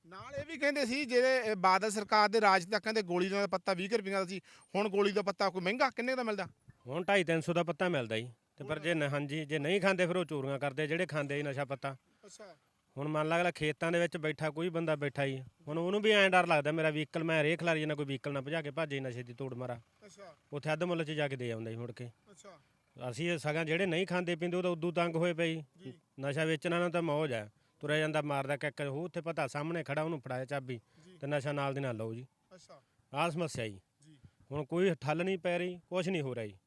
ਨਾਲ ਇਹ ਵੀ ਕਹਿੰਦੇ ਸੀ ਜਿਹੜੇ ਬਾਦਲ ਸਰਕਾਰ ਦੇ ਰਾਜ ਤੱਕ ਕਹਿੰਦੇ ਗੋਲੀ ਦਾ ਪੱਤਾ 20 ਰੁਪਈਆ ਦਾ ਸੀ ਹੁਣ ਗੋਲੀ ਦਾ ਪੱਤਾ ਕੋਈ ਮਹਿੰਗਾ ਕਿੰਨੇ ਦਾ ਮਿਲਦਾ? ਹੁਣ 2.5 300 ਦਾ ਪੱਤਾ ਮਿਲਦਾ ਜੀ ਤੇ ਪਰ ਜੇ ਨ- ਹਾਂਜੀ ਜੇ ਨਹੀਂ ਖਾਂਦੇ ਫਿਰ ਉਹ ਚੋਰੀਆਂ ਕਰਦੇ ਜਿਹੜੇ ਖਾਂਦੇ ਜੀ ਨਸ਼ਾ ਪੱਤਾ। ਅੱਛਾ। ਹੁਣ ਮੰਨ ਲਾ ਅਗਲਾ ਖੇਤਾਂ ਦੇ ਵਿੱਚ ਬੈਠਾ ਕੋਈ ਬੰਦਾ ਬੈਠਾ ਜੀ ਹੁਣ ਉਹਨੂੰ ਵੀ ਐਂ ਡਰ ਲੱਗਦਾ ਮੇਰਾ ਵਹੀਕਲ ਮੈਂ ਰੇਖ ਲਾਰੀ ਜਨਾ ਕੋਈ ਵਹੀਕਲ ਨਾ ਭਜਾ ਕੇ ਭਾਜੇ ਨਸ਼ੇ ਦੀ ਤੋੜ ਮਾਰਾ। ਅੱਛਾ। ਉੱਥੇ ਅੱਧ ਮੁੱਲ 'ਚ ਜਾ ਕੇ ਦੇ ਆਉਂਦਾ ਜੀ ਮੁੜ ਕੇ। ਅੱਛਾ। ਅਸੀਂ ਇਹ ਸਗਾਂ ਜਿਹੜੇ ਨਹੀਂ ਖਾਂਦੇ ਪੀਂਦੇ ਉਹ ਤਾਂ ਉਦੋਂ ਤੰਗ ਹੋਏ ਪਏ ਜੀ। ਨਸ਼ਾ ਵੇਚਣਾ ਨਾਲ ਤਾਂ ਮੌਜ ਆ ਤੁਰਿਆ ਜਾਂਦਾ ਮਾਰਦਾ ਕਿੱਕ ਉਹ ਉੱਥੇ ਪਤਾ ਸਾਹਮਣੇ ਖੜਾ ਉਹਨੂੰ ਫੜਾਇਆ ਚਾਬੀ ਤੇ ਨਸ਼ਾ ਨਾਲ ਦੀ ਨਾਲ ਲਓ ਜੀ। ਅੱਛਾ। ਆਹ ਸਮੱਸਿਆ ਜੀ। ਜੀ। ਹੁਣ ਕੋਈ ਠੱਲ ਨਹੀਂ ਪੈ ਰਹੀ ਕੁਝ ਨਹੀਂ ਹੋ ਰਿਹਾ ਜੀ।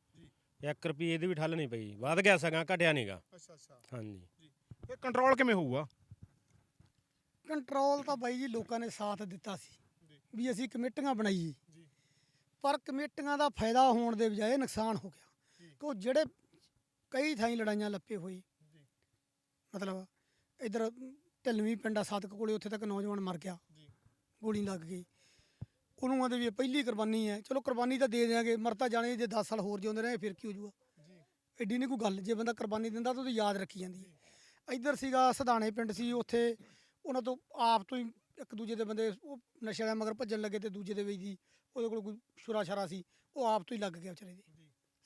1 ਰੁਪਏ ਦੀ ਵੀ ਠੱਲ ਨਹੀਂ ਪਈ ਵੱਧ ਗਿਆ ਸਗਾਂ ਘਟਿਆ ਨਹੀਂਗਾ ਅੱਛਾ ਅੱਛਾ। ਹਾਂਜੀ। ਇਹ ਕੰਟਰੋਲ ਕਿਵੇਂ ਹੋਊਗਾ? ਕੰਟਰੋਲ ਤਾਂ ਬਾਈ ਜੀ ਲੋਕਾਂ ਨੇ ਸਾਥ ਦਿੱਤਾ ਸੀ ਵੀ ਅਸੀਂ ਕਮੇਟੀਆਂ ਬਣਾਈਏ। ਪਰ ਕਮੇਟੀਆਂ ਦਾ ਫਾਇਦਾ ਹੋਣ ਦੇ ਬਜਾਏ ਨੁਕਸਾਨ ਹੋ ਗਿਆ। ਕਿ ਉਹ ਜਿਹੜੇ ਕਈ ਥਾਈਂ ਲੜਾਈਆਂ ਲੱਪੇ ਹੋਈ ਮਤਲਬ ਇਧਰ ਢਿਲਵੀਂ ਪਿੰਡਾ ਸਾਦਕ ਕੋਲੇ ਉੱਥੇ ਤੱਕ ਨੌਜਵਾਨ ਮਰ ਗਿਆ। ਗੋਲੀ ਲੱਗ ਗਈ। ਉਹਨੂੰ ਆਂਦੇ ਵੀ ਇਹ ਪਹਿਲੀ ਕੁਰਬਾਨੀ ਹੈ। ਚਲੋ ਕੁਰਬਾਨੀ ਤਾਂ ਦੇ ਦਿਆਂਗੇ ਮਰ ਤਾਂ ਜਾਣੇ ਜੇ 10 ਸਾਲ ਹੋਰ ਜਿਉਂਦੇ ਰਹੇ ਫਿਰ ਕੀ ਹੋ ਜੂਗਾ? ਐਡੀ ਨਹੀਂ ਕੋਈ ਗੱਲ। ਜੇ ਬੰਦਾ ਕੁਰਬਾਨੀ ਦਿੰਦਾ ਤਾਂ ਉਹਦੀ ਯਾਦ ਰੱਖੀ ਜਾਂਦੀ ਹੈ। ਇੱਧਰ ਸੀਗਾ ਸਧਾਣੇ ਪਿੰਡ ਸੀ ਉੱਥੇ ਉਹਨਾਂ ਤੋਂ ਆਪ ਤੋਂ ਹੀ ਇੱਕ ਦੂਜੇ ਦੇ ਬੰਦੇ ਉਹ ਨਸ਼ੇ ਵਾਲਿਆਂ ਮਗਰ ਭੱਜਣ ਲੱਗੇ ਤੇ ਦੂਜੇ ਦੇ ਵਿੱਚ ਦੀ ਉਹਦੇ ਕੋਲ ਕੋਈ ਸ਼ੁਰਾ ਸ਼ਰਾ ਸੀ ਉਹ ਆਪ ਤੋਂ ਹੀ ਲੱਗ ਗਿਆ ਵਿਚਾਰੇ ਦੇ।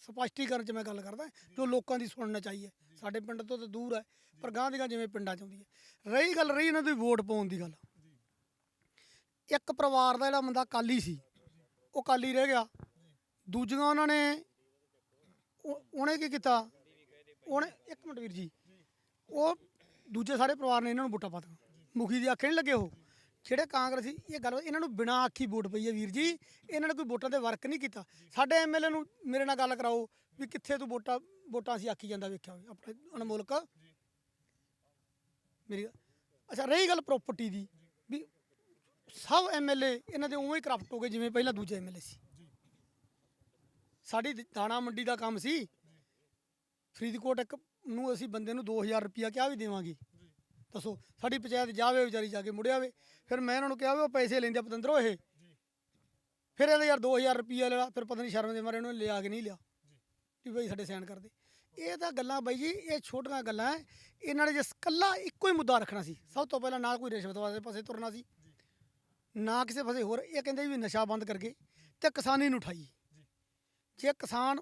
ਸਪਸ਼ਟੀਕਰਨ 'ਚ ਮੈਂ ਗੱਲ ਕਰਦਾ, ਜੋ ਲੋਕਾਂ ਦੀ ਸੁਣਨਾ ਚਾਹੀਏ। ਸਾਡੇ ਪਿੰਡ ਤੋਂ ਤਾਂ ਦੂਰ ਹੈ, ਪਰ ਗਾਂ ਦੀ ਗਾਂ ਜਿਵੇਂ ਪਿੰਡਾਂ 'ਚ ਆਉਂਦੀ ਹੈ। ਰਹੀ ਗੱਲ ਰਹੀ ਇਹਨਾਂ ਦੀ ਵੋਟ ਪਾਉਣ ਦੀ ਗੱਲ। ਇੱਕ ਪਰਿਵਾਰ ਦਾ ਜਿਹੜਾ ਬੰਦਾ ਕਾਲੀ ਸੀ, ਉਹ ਕਾਲੀ ਰਹਿ ਗਿਆ। ਦੂਜੀਆਂ ਉਹਨਾਂ ਨੇ ਉਹਨੇ ਕੀ ਕੀਤਾ? ਉਹਨੇ, ਇੱਕ ਮਿੰਟ ਵੀਰ ਜੀ, ਉਹ ਦੂਜੇ ਸਾਰੇ ਪਰਿਵਾਰ ਨੇ ਇਹਨਾਂ ਨੂੰ ਵੋਟਾਂ ਪਾਤੀਆਂ ਮੁਖੀ ਦੀ ਆਖੇ ਨਹੀਂ ਲੱਗੇ ਉਹ? ਜਿਹੜੇ ਕਾਂਗਰਸੀ, ਇਹ ਗੱਲ ਇਹਨਾਂ ਨੂੰ ਬਿਨਾਂ ਆਖੀ ਵੋਟ ਪਈ ਹੈ ਵੀਰ ਜੀ। ਇਹਨਾਂ ਨੇ ਕੋਈ ਵੋਟਾਂ ਤੇ ਵਰਕ ਨਹੀਂ ਕੀਤਾ। ਸਾਡੇ ਐਮਐਲਏ ਨੂੰ ਮੇਰੇ ਨਾਲ ਗੱਲ ਕਰਾਓ ਵੀ ਕਿੱਥੇ ਤੂੰ ਵੋਟਾਂ ਵੋਟਾਂ ਸੀ ਆਖੀ ਜਾਂਦਾ ਵੇਖਿਆ ਹੋਵੇ, ਆਪਣੇ ਅਨਮੋਲਕ। ਮੇਰੀ ਅੱਛਾ, ਰਹੀ ਗੱਲ ਪ੍ਰਾਪਰਟੀ ਦੀ, ਵੀ ਸਭ ਐਮਐਲਏ ਇਹਨਾਂ ਦੇ ਉਵੇਂ ਹੀ ਕਰਪਟ ਹੋ ਗਏ ਜਿਵੇਂ ਪਹਿਲਾਂ ਦੂਜੇ ਐਮਐਲਏ ਸੀ। ਸਾਡੀ ਦਾਣਾ ਮੰਡੀ ਦਾ ਕੰਮ ਸੀ। ਫਰੀਦਕੋਟ ਇੱਕ ਨੂੰ ਅਸੀਂ ਬੰਦੇ ਨੂੰ 2000 ਰੁਪਿਆ ਕਿਹਾ ਵੀ ਦੇਵਾਂਗੇ। ਦੱਸੋ ਸਾਡੀ ਪੰਚਾਇਤ ਜਾਵੇ ਵਿਚਾਰੀ ਜਾ ਕੇ ਮੁੜਿਆ ਵੇ ਫਿਰ ਮੈਂ ਇਹਨਾਂ ਨੂੰ ਕਿਹਾ ਵੀ ਉਹ ਪੈਸੇ ਲੈਂਦੇ ਆ ਪਤੰਦਰੋ ਇਹ। ਫਿਰ ਇਹਦੇ ਯਾਰ 2000 ਰੁਪਿਆ ਲੈਣਾ ਫਿਰ ਪਤਾ ਨਹੀਂ ਸ਼ਰਮ ਦੇ ਮਾਰੇ ਇਹਨੂੰ ਲਿਆ ਕੇ ਨਹੀਂ ਲਿਆ। ਵੀ ਬਈ ਸਾਡੇ ਸਾਈਨ ਕਰਦੇ ਇਹ ਤਾਂ ਗੱਲਾਂ ਬਾਈ ਜੀ ਇਹ ਛੋਟੀਆਂ ਗੱਲਾਂ ਹੈ ਇਹਨਾਂ ਨੇ ਜੇ ਕੱਲਾ ਇੱਕੋ ਹੀ ਮੁੱਦਾ ਰੱਖਣਾ ਸੀ। ਸਭ ਤੋਂ ਪਹਿਲਾਂ ਨਾ ਕੋਈ ਰਿਸ਼ਵਤ ਵਾਲੇ ਪਾਸੇ ਤੁਰਨਾ ਸੀ। ਨਾ ਕਿਸੇ ਪਾਸੇ ਹੋਰ। ਇਹ ਕਹਿੰਦੇ ਵੀ ਨਸ਼ਾ ਬੰਦ ਕਰਕੇ ਤੇ ਕਿਸਾਨੀ ਨੂੰ ਉਠਾਈ ਜੇ। ਕਿਸਾਨ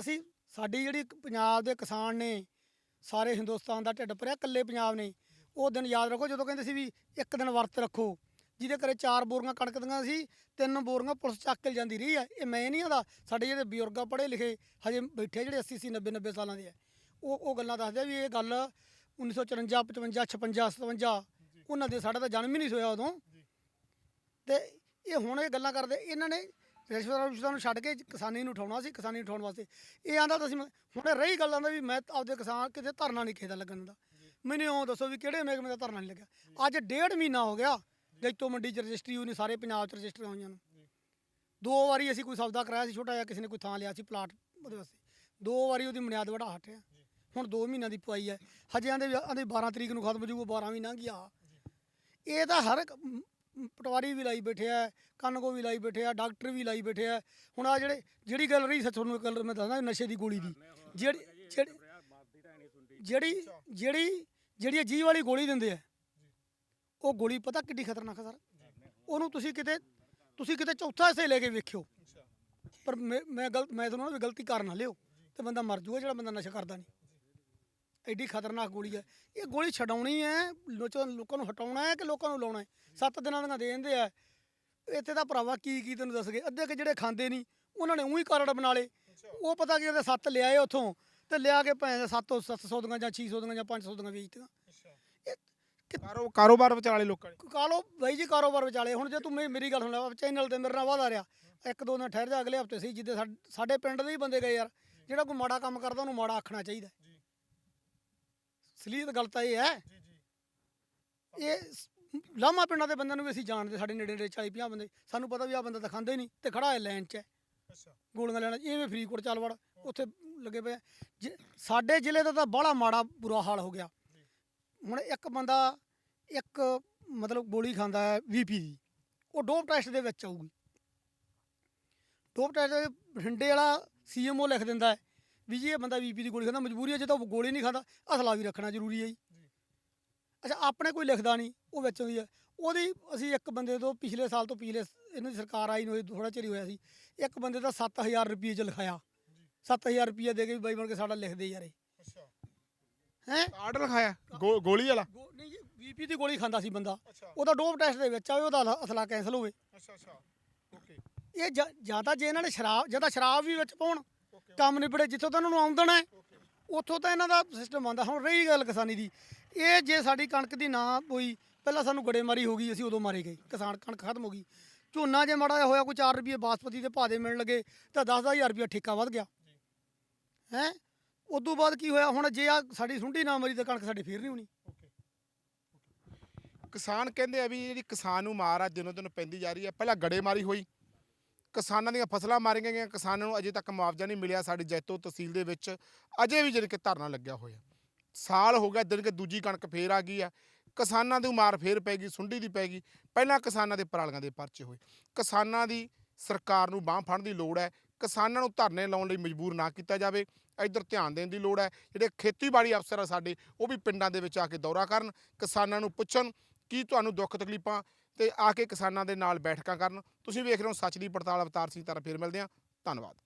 ਅਸੀਂ ਸਾਡੀ ਜਿਹੜੀ ਪੰਜਾਬ ਦੇ ਕਿਸਾਨ ਨੇ ਸਾਰੇ ਹਿੰਦੁਸਤਾਨ ਦਾ ਢਿੱਡ ਭਰਿਆ ਇਕੱਲੇ ਪੰਜਾਬ ਨੇ ਉਹ ਦਿਨ ਯਾਦ ਰੱਖੋ ਜਦੋਂ ਕਹਿੰਦੇ ਸੀ ਵੀ ਇੱਕ ਦਿਨ ਵਰਤ ਰੱਖੋ। ਜਿਹਦੇ ਘਰੇ ਚਾਰ ਬੋਰੀਆਂ ਕਣਕ ਦੀਆਂ ਸੀ ਤਿੰਨ ਬੋਰੀਆਂ ਪੁਲਿਸ ਚੱਕ ਕੇ ਜਾਂਦੀ ਰਹੀ ਹੈ। ਇਹ ਮੈਂ ਨਹੀਂ ਆਦਾ ਸਾਡੇ ਜਿਹੜੇ ਬਜ਼ੁਰਗ ਪੜ੍ਹੇ ਲਿਖੇ ਹਜੇ ਬੈਠੇ ਜਿਹੜੇ 80 80 90 90 ਸਾਲਾਂ ਦੇ ਆ। ਉਹ ਉਹ ਗੱਲਾਂ ਦੱਸਦੇ ਆ ਵੀ ਇਹ ਗੱਲ 1954 55 56 57 ਉਹਨਾਂ ਦੇ ਸਾਡਾ ਤਾਂ ਜਨਮ ਹੀ ਨਹੀਂ ਹੋਇਆ ਉਦੋਂ। ਤੇ ਇਹ ਹੁਣ ਇਹ ਗੱਲਾਂ ਕਰਦੇ ਇਹਨਾਂ ਨੇ ਰਿਸ਼ਵਤ ਰੁਸ਼ਵਤਾਂ ਨੂੰ ਛੱਡ ਕੇ ਕਿਸਾਨੀ ਨੂੰ ਉਠਾਉਣਾ ਸੀ ਕਿਸਾਨੀ ਨੂੰ ਉਠਾਉਣ ਵਾਸਤੇ। ਇਹ ਆਂਦਾ ਤਾਂ ਅਸੀਂ ਹੁਣ ਰਹੀ ਗੱਲਾਂ ਦਾ ਵੀ ਮੈਂ ਆਪਦੇ ਕਿਸਾਨ ਕਿਤੇ ਧਰਨਾ ਨਹੀਂ ਕਿਸੇ ਦਾ ਲੱਗਣ ਦਿੰਦਾ। ਮੈਨੂੰ ਉਹ ਦੱਸੋ ਵੀ ਕਿਹੜੇ ਮਹਿਕਮੇ ਦਾ ਧਰਨਾ ਨਹੀਂ ਲੱਗਿਆ। ਅੱਜ ਡੇਢ ਮਹੀਨਾ ਹੋ ਗਿਆ, ਜੈਤੋ ਮੰਡੀ ਚ ਰਜਿਸਟਰੀ ਹੋਈ ਨਹੀਂ, ਸਾਰੇ ਪੰਜਾਬ ਚ ਰਜਿਸਟਰ ਹੋਈਆਂ ਨੂੰ। ਦੋ ਵਾਰੀ ਅਸੀਂ ਕੋਈ ਸੌਦਾ ਕਰਾਇਆ ਸੀ, ਛੋਟਾ ਜਿਹਾ ਕਿਸੇ ਨੇ ਕੋਈ ਥਾਂ ਲਿਆ ਸੀ ਪਲਾਟ ਉਹਦੇ ਵਾਸਤੇ। ਦੋ ਵਾਰੀ ਉਹਦੀ ਬੁਨਿਆਦ ਵੜਾ ਹਟਿਆ। ਹੁਣ 2 ਮਹੀਨਿਆਂ ਦੀ ਪਵਾਈ ਹੈ। ਹਜੇ ਆਂਦੇ ਆਂਦੇ 12 ਤਰੀਕ ਨੂੰ ਖਤਮ ਹੋ ਜਾਊਗਾ 12 ਵੀ ਲੰਘ ਗਿਆ ਇਹ ਤਾਂ ਹਰ ਇੱਕ ਪਟਵਾਰੀ ਵੀ ਲਾਈ ਬੈਠੇ ਆ ਕਨਗੋ ਵੀ ਲਾਈ ਬੈਠੇ ਆ, ਡਾਕਟਰ ਵੀ ਲਾਈ ਬੈਠੇ ਆ। ਹੁਣ ਆ ਜਿਹੜੇ ਜਿਹੜੀ ਗੱਲ ਰਹੀ ਸੱਚ ਤੁਹਾਨੂੰ ਗੱਲ ਮੈਂ ਦੱਸਦਾ, ਨਸ਼ੇ ਦੀ ਗੋਲੀ ਦੀ। ਜਿਹੜੀ ਜਿਹੜੀ ਜਿਹੜੀ ਜਿਹੜੀ ਜਿਹੜੀ ਇਹ ਜੀਵ ਵਾਲੀ ਗੋਲੀ ਦਿੰਦੇ ਆ, ਉਹ ਗੋਲੀ ਪਤਾ ਕਿੱਡੀ ਖਤਰਨਾਕ ਆ ਸਰ? ਉਹਨੂੰ ਤੁਸੀਂ ਕਿਤੇ ਤੁਸੀਂ ਕਿਤੇ ਚੌਥਾ ਹਿੱਸੇ ਲੈ ਕੇ ਵੇਖਿਓ। ਪਰ ਮੈਂ ਮੈਂ ਗਲਤ, ਮੈਂ ਤੁਹਾਨੂੰ ਵੀ ਗਲਤੀ ਕਰ ਨਾ ਲਿਓ, ਤੇ ਬੰਦਾ ਮਰ ਜੂਗਾ, ਜਿਹੜਾ ਬੰਦਾ ਨਸ਼ਾ ਕਰਦਾ ਨਹੀਂ। ਐਡੀ ਖਤਰਨਾਕ ਗੋਲੀ ਹੈ ਇਹ ਗੋਲੀ ਛਡਾਉਣੀ ਹੈ ਲੋਕਾਂ ਨੂੰ ਹਟਾਉਣਾ ਹੈ ਕਿ ਲੋਕਾਂ ਨੂੰ ਲਾਉਣਾ ਹੈ? ਸੱਤ ਦਿਨਾਂ ਦੀਆਂ ਦੇ ਦਿੰਦੇ ਆ। ਇੱਥੇ ਦਾ ਭਰਾਵਾ ਕੀ ਕੀ ਤੈਨੂੰ ਦੱਸ ਗਏ? ਅੱਧੇ ਕਿ ਜਿਹੜੇ ਖਾਂਦੇ ਨਹੀਂ, ਉਹਨਾਂ ਨੇ ਉਹੀ ਕਾਰਡ ਬਣਾ ਲਏ। ਉਹ ਪਤਾ ਕੀ ਉਹਦੇ ਸੱਤ ਲਿਆਏ ਉੱਥੋਂ। ਤੇ ਲਿਆ ਕੇ ਭੈਣ 700 700 ਦੀਆਂ ਜਾਂ 600 ਦੀਆਂ ਜਾਂ 500 ਦੀਆਂ ਵੇਚਤੀਆਂ। ਕਾਰੋ ਕਾਰੋਬਾਰ ਵਿਚਾਲੇ ਲੋਕਾਂ ਨੇ। ਕਾਲੋ ਬਾਈ ਜੀ ਕਾਰੋਬਾਰ ਵਿਚਾਲੇ। ਹੁਣ ਜੇ ਤੂੰ ਮੇ- ਮੇਰੀ ਗੱਲ ਸੁਣ ਚੈਨਲ ਤੇ ਮੇਰੇ ਨਾਲ ਵਾਦਾ ਰਿਹਾ। ਇੱਕ ਦੋ ਦਿਨ ਠਹਿਰ ਜਾ ਅਗਲੇ ਹਫ਼ਤੇ ਸੀ ਜਿੱਦੇ ਸਾਡ- ਸਾਡੇ ਪਿੰਡ ਦੇ ਹੀ ਬੰਦੇ ਗਏ ਯਾਰ। ਜਿਹੜਾ ਕੋਈ ਮਾੜਾ ਕੰਮ ਕਰਦਾ ਉਹਨੂੰ ਮਾੜਾ ਆਖਣਾ ਚਾਹੀਦਾ। ਸਲੀਤ ਗੱਲ ਤਾਂ ਇਹ ਹੈ। ਇਹ ਸ- ਲਾਮਾ ਪਿੰਡਾਂ ਦੇ ਬੰਦਿਆਂ ਨੂੰ ਵੀ ਅਸੀਂ ਜਾਣਦੇ ਸਾਡੇ ਨੇੜੇ ਨੇੜੇ 40 50 ਬੰਦੇ। ਸਾਨੂੰ ਪਤਾ ਵੀ ਆ ਬੰਦਾ ਤਾਂ ਖਾਂਦਾ ਹੀ ਨਹੀਂ ਤੇ ਖੜਾ ਹੈ ਲਾਈਨ 'ਚ ਹੈ। ਗੋਲੀਆਂ ਲੈਣਾ ਐਵੇਂ ਫਰੀਦਕੋਟ ਚੱਲ ਵੜ ਉੱਥੇ ਲੱਗੇ ਪਏ ਆ। ਜੇ- ਸਾਡੇ ਜ਼ਿਲ੍ਹੇ ਦਾ ਤਾਂ ਬੜਾ ਮਾੜਾ ਬੁਰਾ ਹਾਲ ਹੋ ਗਿਆ। ਹੁਣ ਇੱਕ ਬੰਦਾ ਇੱਕ ਮਤਲਬ ਗੋਲੀ ਖਾਂਦਾ ਹੈ ਵੀਪੀ ਦੀ ਉਹ ਡੋਪ ਟੈਸਟ ਦੇ ਵਿੱਚ ਆਊਗੀ। ਡੋਪ ਟੈਸਟ ਦੇ ਬਠਿੰਡੇ ਵਾਲਾ ਸੀਐਮਓ ਲਿਖ ਦਿੰਦਾ ਹੈ ਵੀ ਜੀ ਇਹ ਬੰਦਾ ਵੀਪੀ ਦੀ ਗੋਲੀ ਖਾਂਦਾ ਮਜਬੂਰੀ ਹੈ ਜੇ ਤਾਂ ਉਹ ਗੋਲੀ ਨਹੀਂ ਖਾਂਦਾ ਅਸਲਾ ਵੀ ਰੱਖਣਾ ਜ਼ਰੂਰੀ ਹੈ ਜੀ। ਅੱਛਾ ਆਪਣੇ ਕੋਈ ਲਿਖਦਾ ਨਹੀਂ ਉਹ ਵਿੱਚ ਆਉਂਦੀ ਹੈ। ਉਹਦੀ ਅਸੀਂ ਇੱਕ ਬੰਦੇ ਤੋਂ ਪਿਛਲੇ ਸਾਲ ਤੋਂ ਪਿਛਲੇ ਇਹਨਾਂ ਦੀ ਸਰਕਾਰ ਆਈ ਨੂੰ ਥੋੜਾ ਚਿਰ ਹੀ ਹੋਇਆ ਸੀ। ਇੱਕ ਬੰਦੇ ਦਾ 7000 ਰੁਪਏ ਚ ਲਿਖਾਇਆ। 7000 ਰੁਪਏ ਦੇ ਕੇ ਵੀ ਬਾਈ ਬਣ ਕੇ ਸਾਡਾ ਲਿਖਦੇ ਯਾਰ ਹੈ? ਕਾਰਡ ਲਿਖਾਇਆ? ਗੋ- ਗੋਲੀ ਵਾਲਾ? ਨਹੀਂ ਜੀ ਵੀਪੀ ਦੀ ਗੋਲੀ ਖਾਂਦਾ ਸੀ ਬੰਦਾ। ਉਹਦਾ ਡੋਪ ਟੈਸਟ ਦੇ ਵਿੱਚ ਆਵੇ ਉਹਦਾ ਅਸਲਾ- ਅਸਲਾ ਕੈਂਸਲ ਹੋਵੇ। ਅੱਛਾ ਅੱਛਾ। ਓਕੇ। ਇਹ ਜਾਂ- ਜਾਂ ਤਾਂ ਜੇ ਇਹਨਾਂ ਨੇ ਸ਼ਰਾਬ ਜਾਂ ਤਾਂ ਸ਼ਰਾਬ ਵੀ ਵਿੱਚ ਪਾਉਣ ਕੰਮ ਨਿਬੜੇ ਜਿੱਥੋਂ ਤਾਂ ਇਹਨਾਂ ਨੂੰ ਆਮਦਨ ਹੈ ਉੱਥੋਂ ਤਾਂ ਇਹਨਾਂ ਦਾ ਸਿਸਟਮ ਆਉਂਦਾ। ਹੁਣ ਰਹੀ ਗੱਲ ਕਿਸਾਨੀ ਦੀ। ਇਹ ਜੇ ਸਾਡੀ ਕਣਕ ਦੀ ਨਾ ਹੋਈ ਪਹਿਲਾਂ ਸਾਨੂੰ ਗੜੇਮਾਰੀ ਹੋ ਗਈ, ਅਸੀਂ ਉਦੋਂ ਮਾਰੇ ਗਏ। ਕਿਸਾਨ ਕਣਕ ਖਤਮ ਹੋ ਗਈ। ਝੋਨਾ ਜੇ ਮਾੜਾ ਜਿਹਾ ਹੋਇਆ, ਕੋਈ 4 ਰੁਪਏ ਬਾਸਪਤੀ ਦੇ ਭਾਅ ਦੇ ਮਿਲਣ ਲੱਗੇ, ਤਾਂ 10000 ਰੁਪਏ ਠੇਕਾ ਵੱਧ ਗਿਆ। ਹੈ? ਉਦੋਂ ਬਾਅਦ ਕੀ ਹੋਇਆ? ਹੁਣ ਜੇ ਆ ਸਾਡੀ ਸੁੰਡੀ ਨਾ ਮਰੀ, ਤਾਂ ਕਣਕ ਸਾਡੀ ਫੇਰ ਨਹੀਂ ਹੋਣੀ। ਕਿਸਾਨ ਕਹਿੰਦੇ ਆ ਵੀ ਜਿਹੜੀ ਕਿਸਾਨ ਨੂੰ ਮਾਰ ਆ, ਦਿਨੋਂ ਦਿਨ ਪੈਂਦੀ ਜਾ ਰਹੀ ਹੈ ਪਹਿਲਾਂ ਗੜੇਮਾਰੀ ਹੋਈ। ਕਿਸਾਨਾਂ ਦੀਆਂ ਫਸਲਾਂ ਮਾਰੀਆਂ ਗਈਆਂ। ਕਿਸਾਨਾਂ ਨੂੰ ਅਜੇ ਤੱਕ ਮੁਆਵਜ਼ਾ ਨਹੀਂ ਮਿਲਿਆ ਸਾਡੀ ਜੈਤੋ ਤਹਿਸੀਲ ਦੇ ਵਿੱਚ। ਅਜੇ ਵੀ ਜਿਹੜੇ ਕਿ ਧਰਨਾ ਲੱਗਿਆ ਹੋਇਆ। ਸਾਲ ਹੋ ਗਿਆ, ਦਿਨ ਕਿ ਦੂਜੀ ਕਣਕ ਫੇਰ ਆ ਗਈ ਆ। ਕਿਸਾਨਾਂ ਦੀ ਮਾਰ ਫੇਰ ਪੈ ਗਈ, ਸੁੰਡੀ ਦੀ ਪੈ ਗਈ। ਪਹਿਲਾਂ ਕਿਸਾਨਾਂ ਦੇ ਪਰਾਲੀਆਂ ਦੇ ਪਰਚੇ ਹੋਏ। ਕਿਸਾਨਾਂ ਦੀ ਸਰਕਾਰ ਨੂੰ ਬਾਂਹ ਫੜਨ ਦੀ ਲੋੜ ਹੈ। ਕਿਸਾਨਾਂ ਨੂੰ ਧਰਨੇ ਲਾਉਣ ਲਈ ਮਜਬੂਰ ਨਾ ਕੀਤਾ ਜਾਵੇ। ਇੱਧਰ ਧਿਆਨ ਦੇਣ ਦੀ ਲੋੜ ਹੈ। ਜਿਹੜੇ ਖੇਤੀਬਾੜੀ ਅਫਸਰ ਆ ਸਾਡੇ, ਉਹ ਵੀ ਪਿੰਡਾਂ ਦੇ ਵਿੱਚ ਆ ਕੇ ਦੌਰਾ ਕਰਨ। ਕਿਸਾਨਾਂ ਨੂੰ ਪੁੱਛਣ, ਕੀ ਤੁਹਾਨੂੰ ਦੁੱਖ ਤਕਲੀਫਾਂ? ਤੇ ਆ ਕੇ ਕਿਸਾਨਾਂ ਦੇ ਨਾਲ ਬੈਠਕਾਂ ਕਰਨ। ਤੁਸੀਂ ਵੇਖ ਰਹੇ ਹੋ ਸੱਚ ਦੀ ਪੜਤਾਲ, ਅਵਤਾਰ ਸਿੰਘ ਤਰ੍ਹਾਂ ਫੇਰ ਮਿਲਦੇ ਹਾਂ। ਧੰਨਵਾਦ।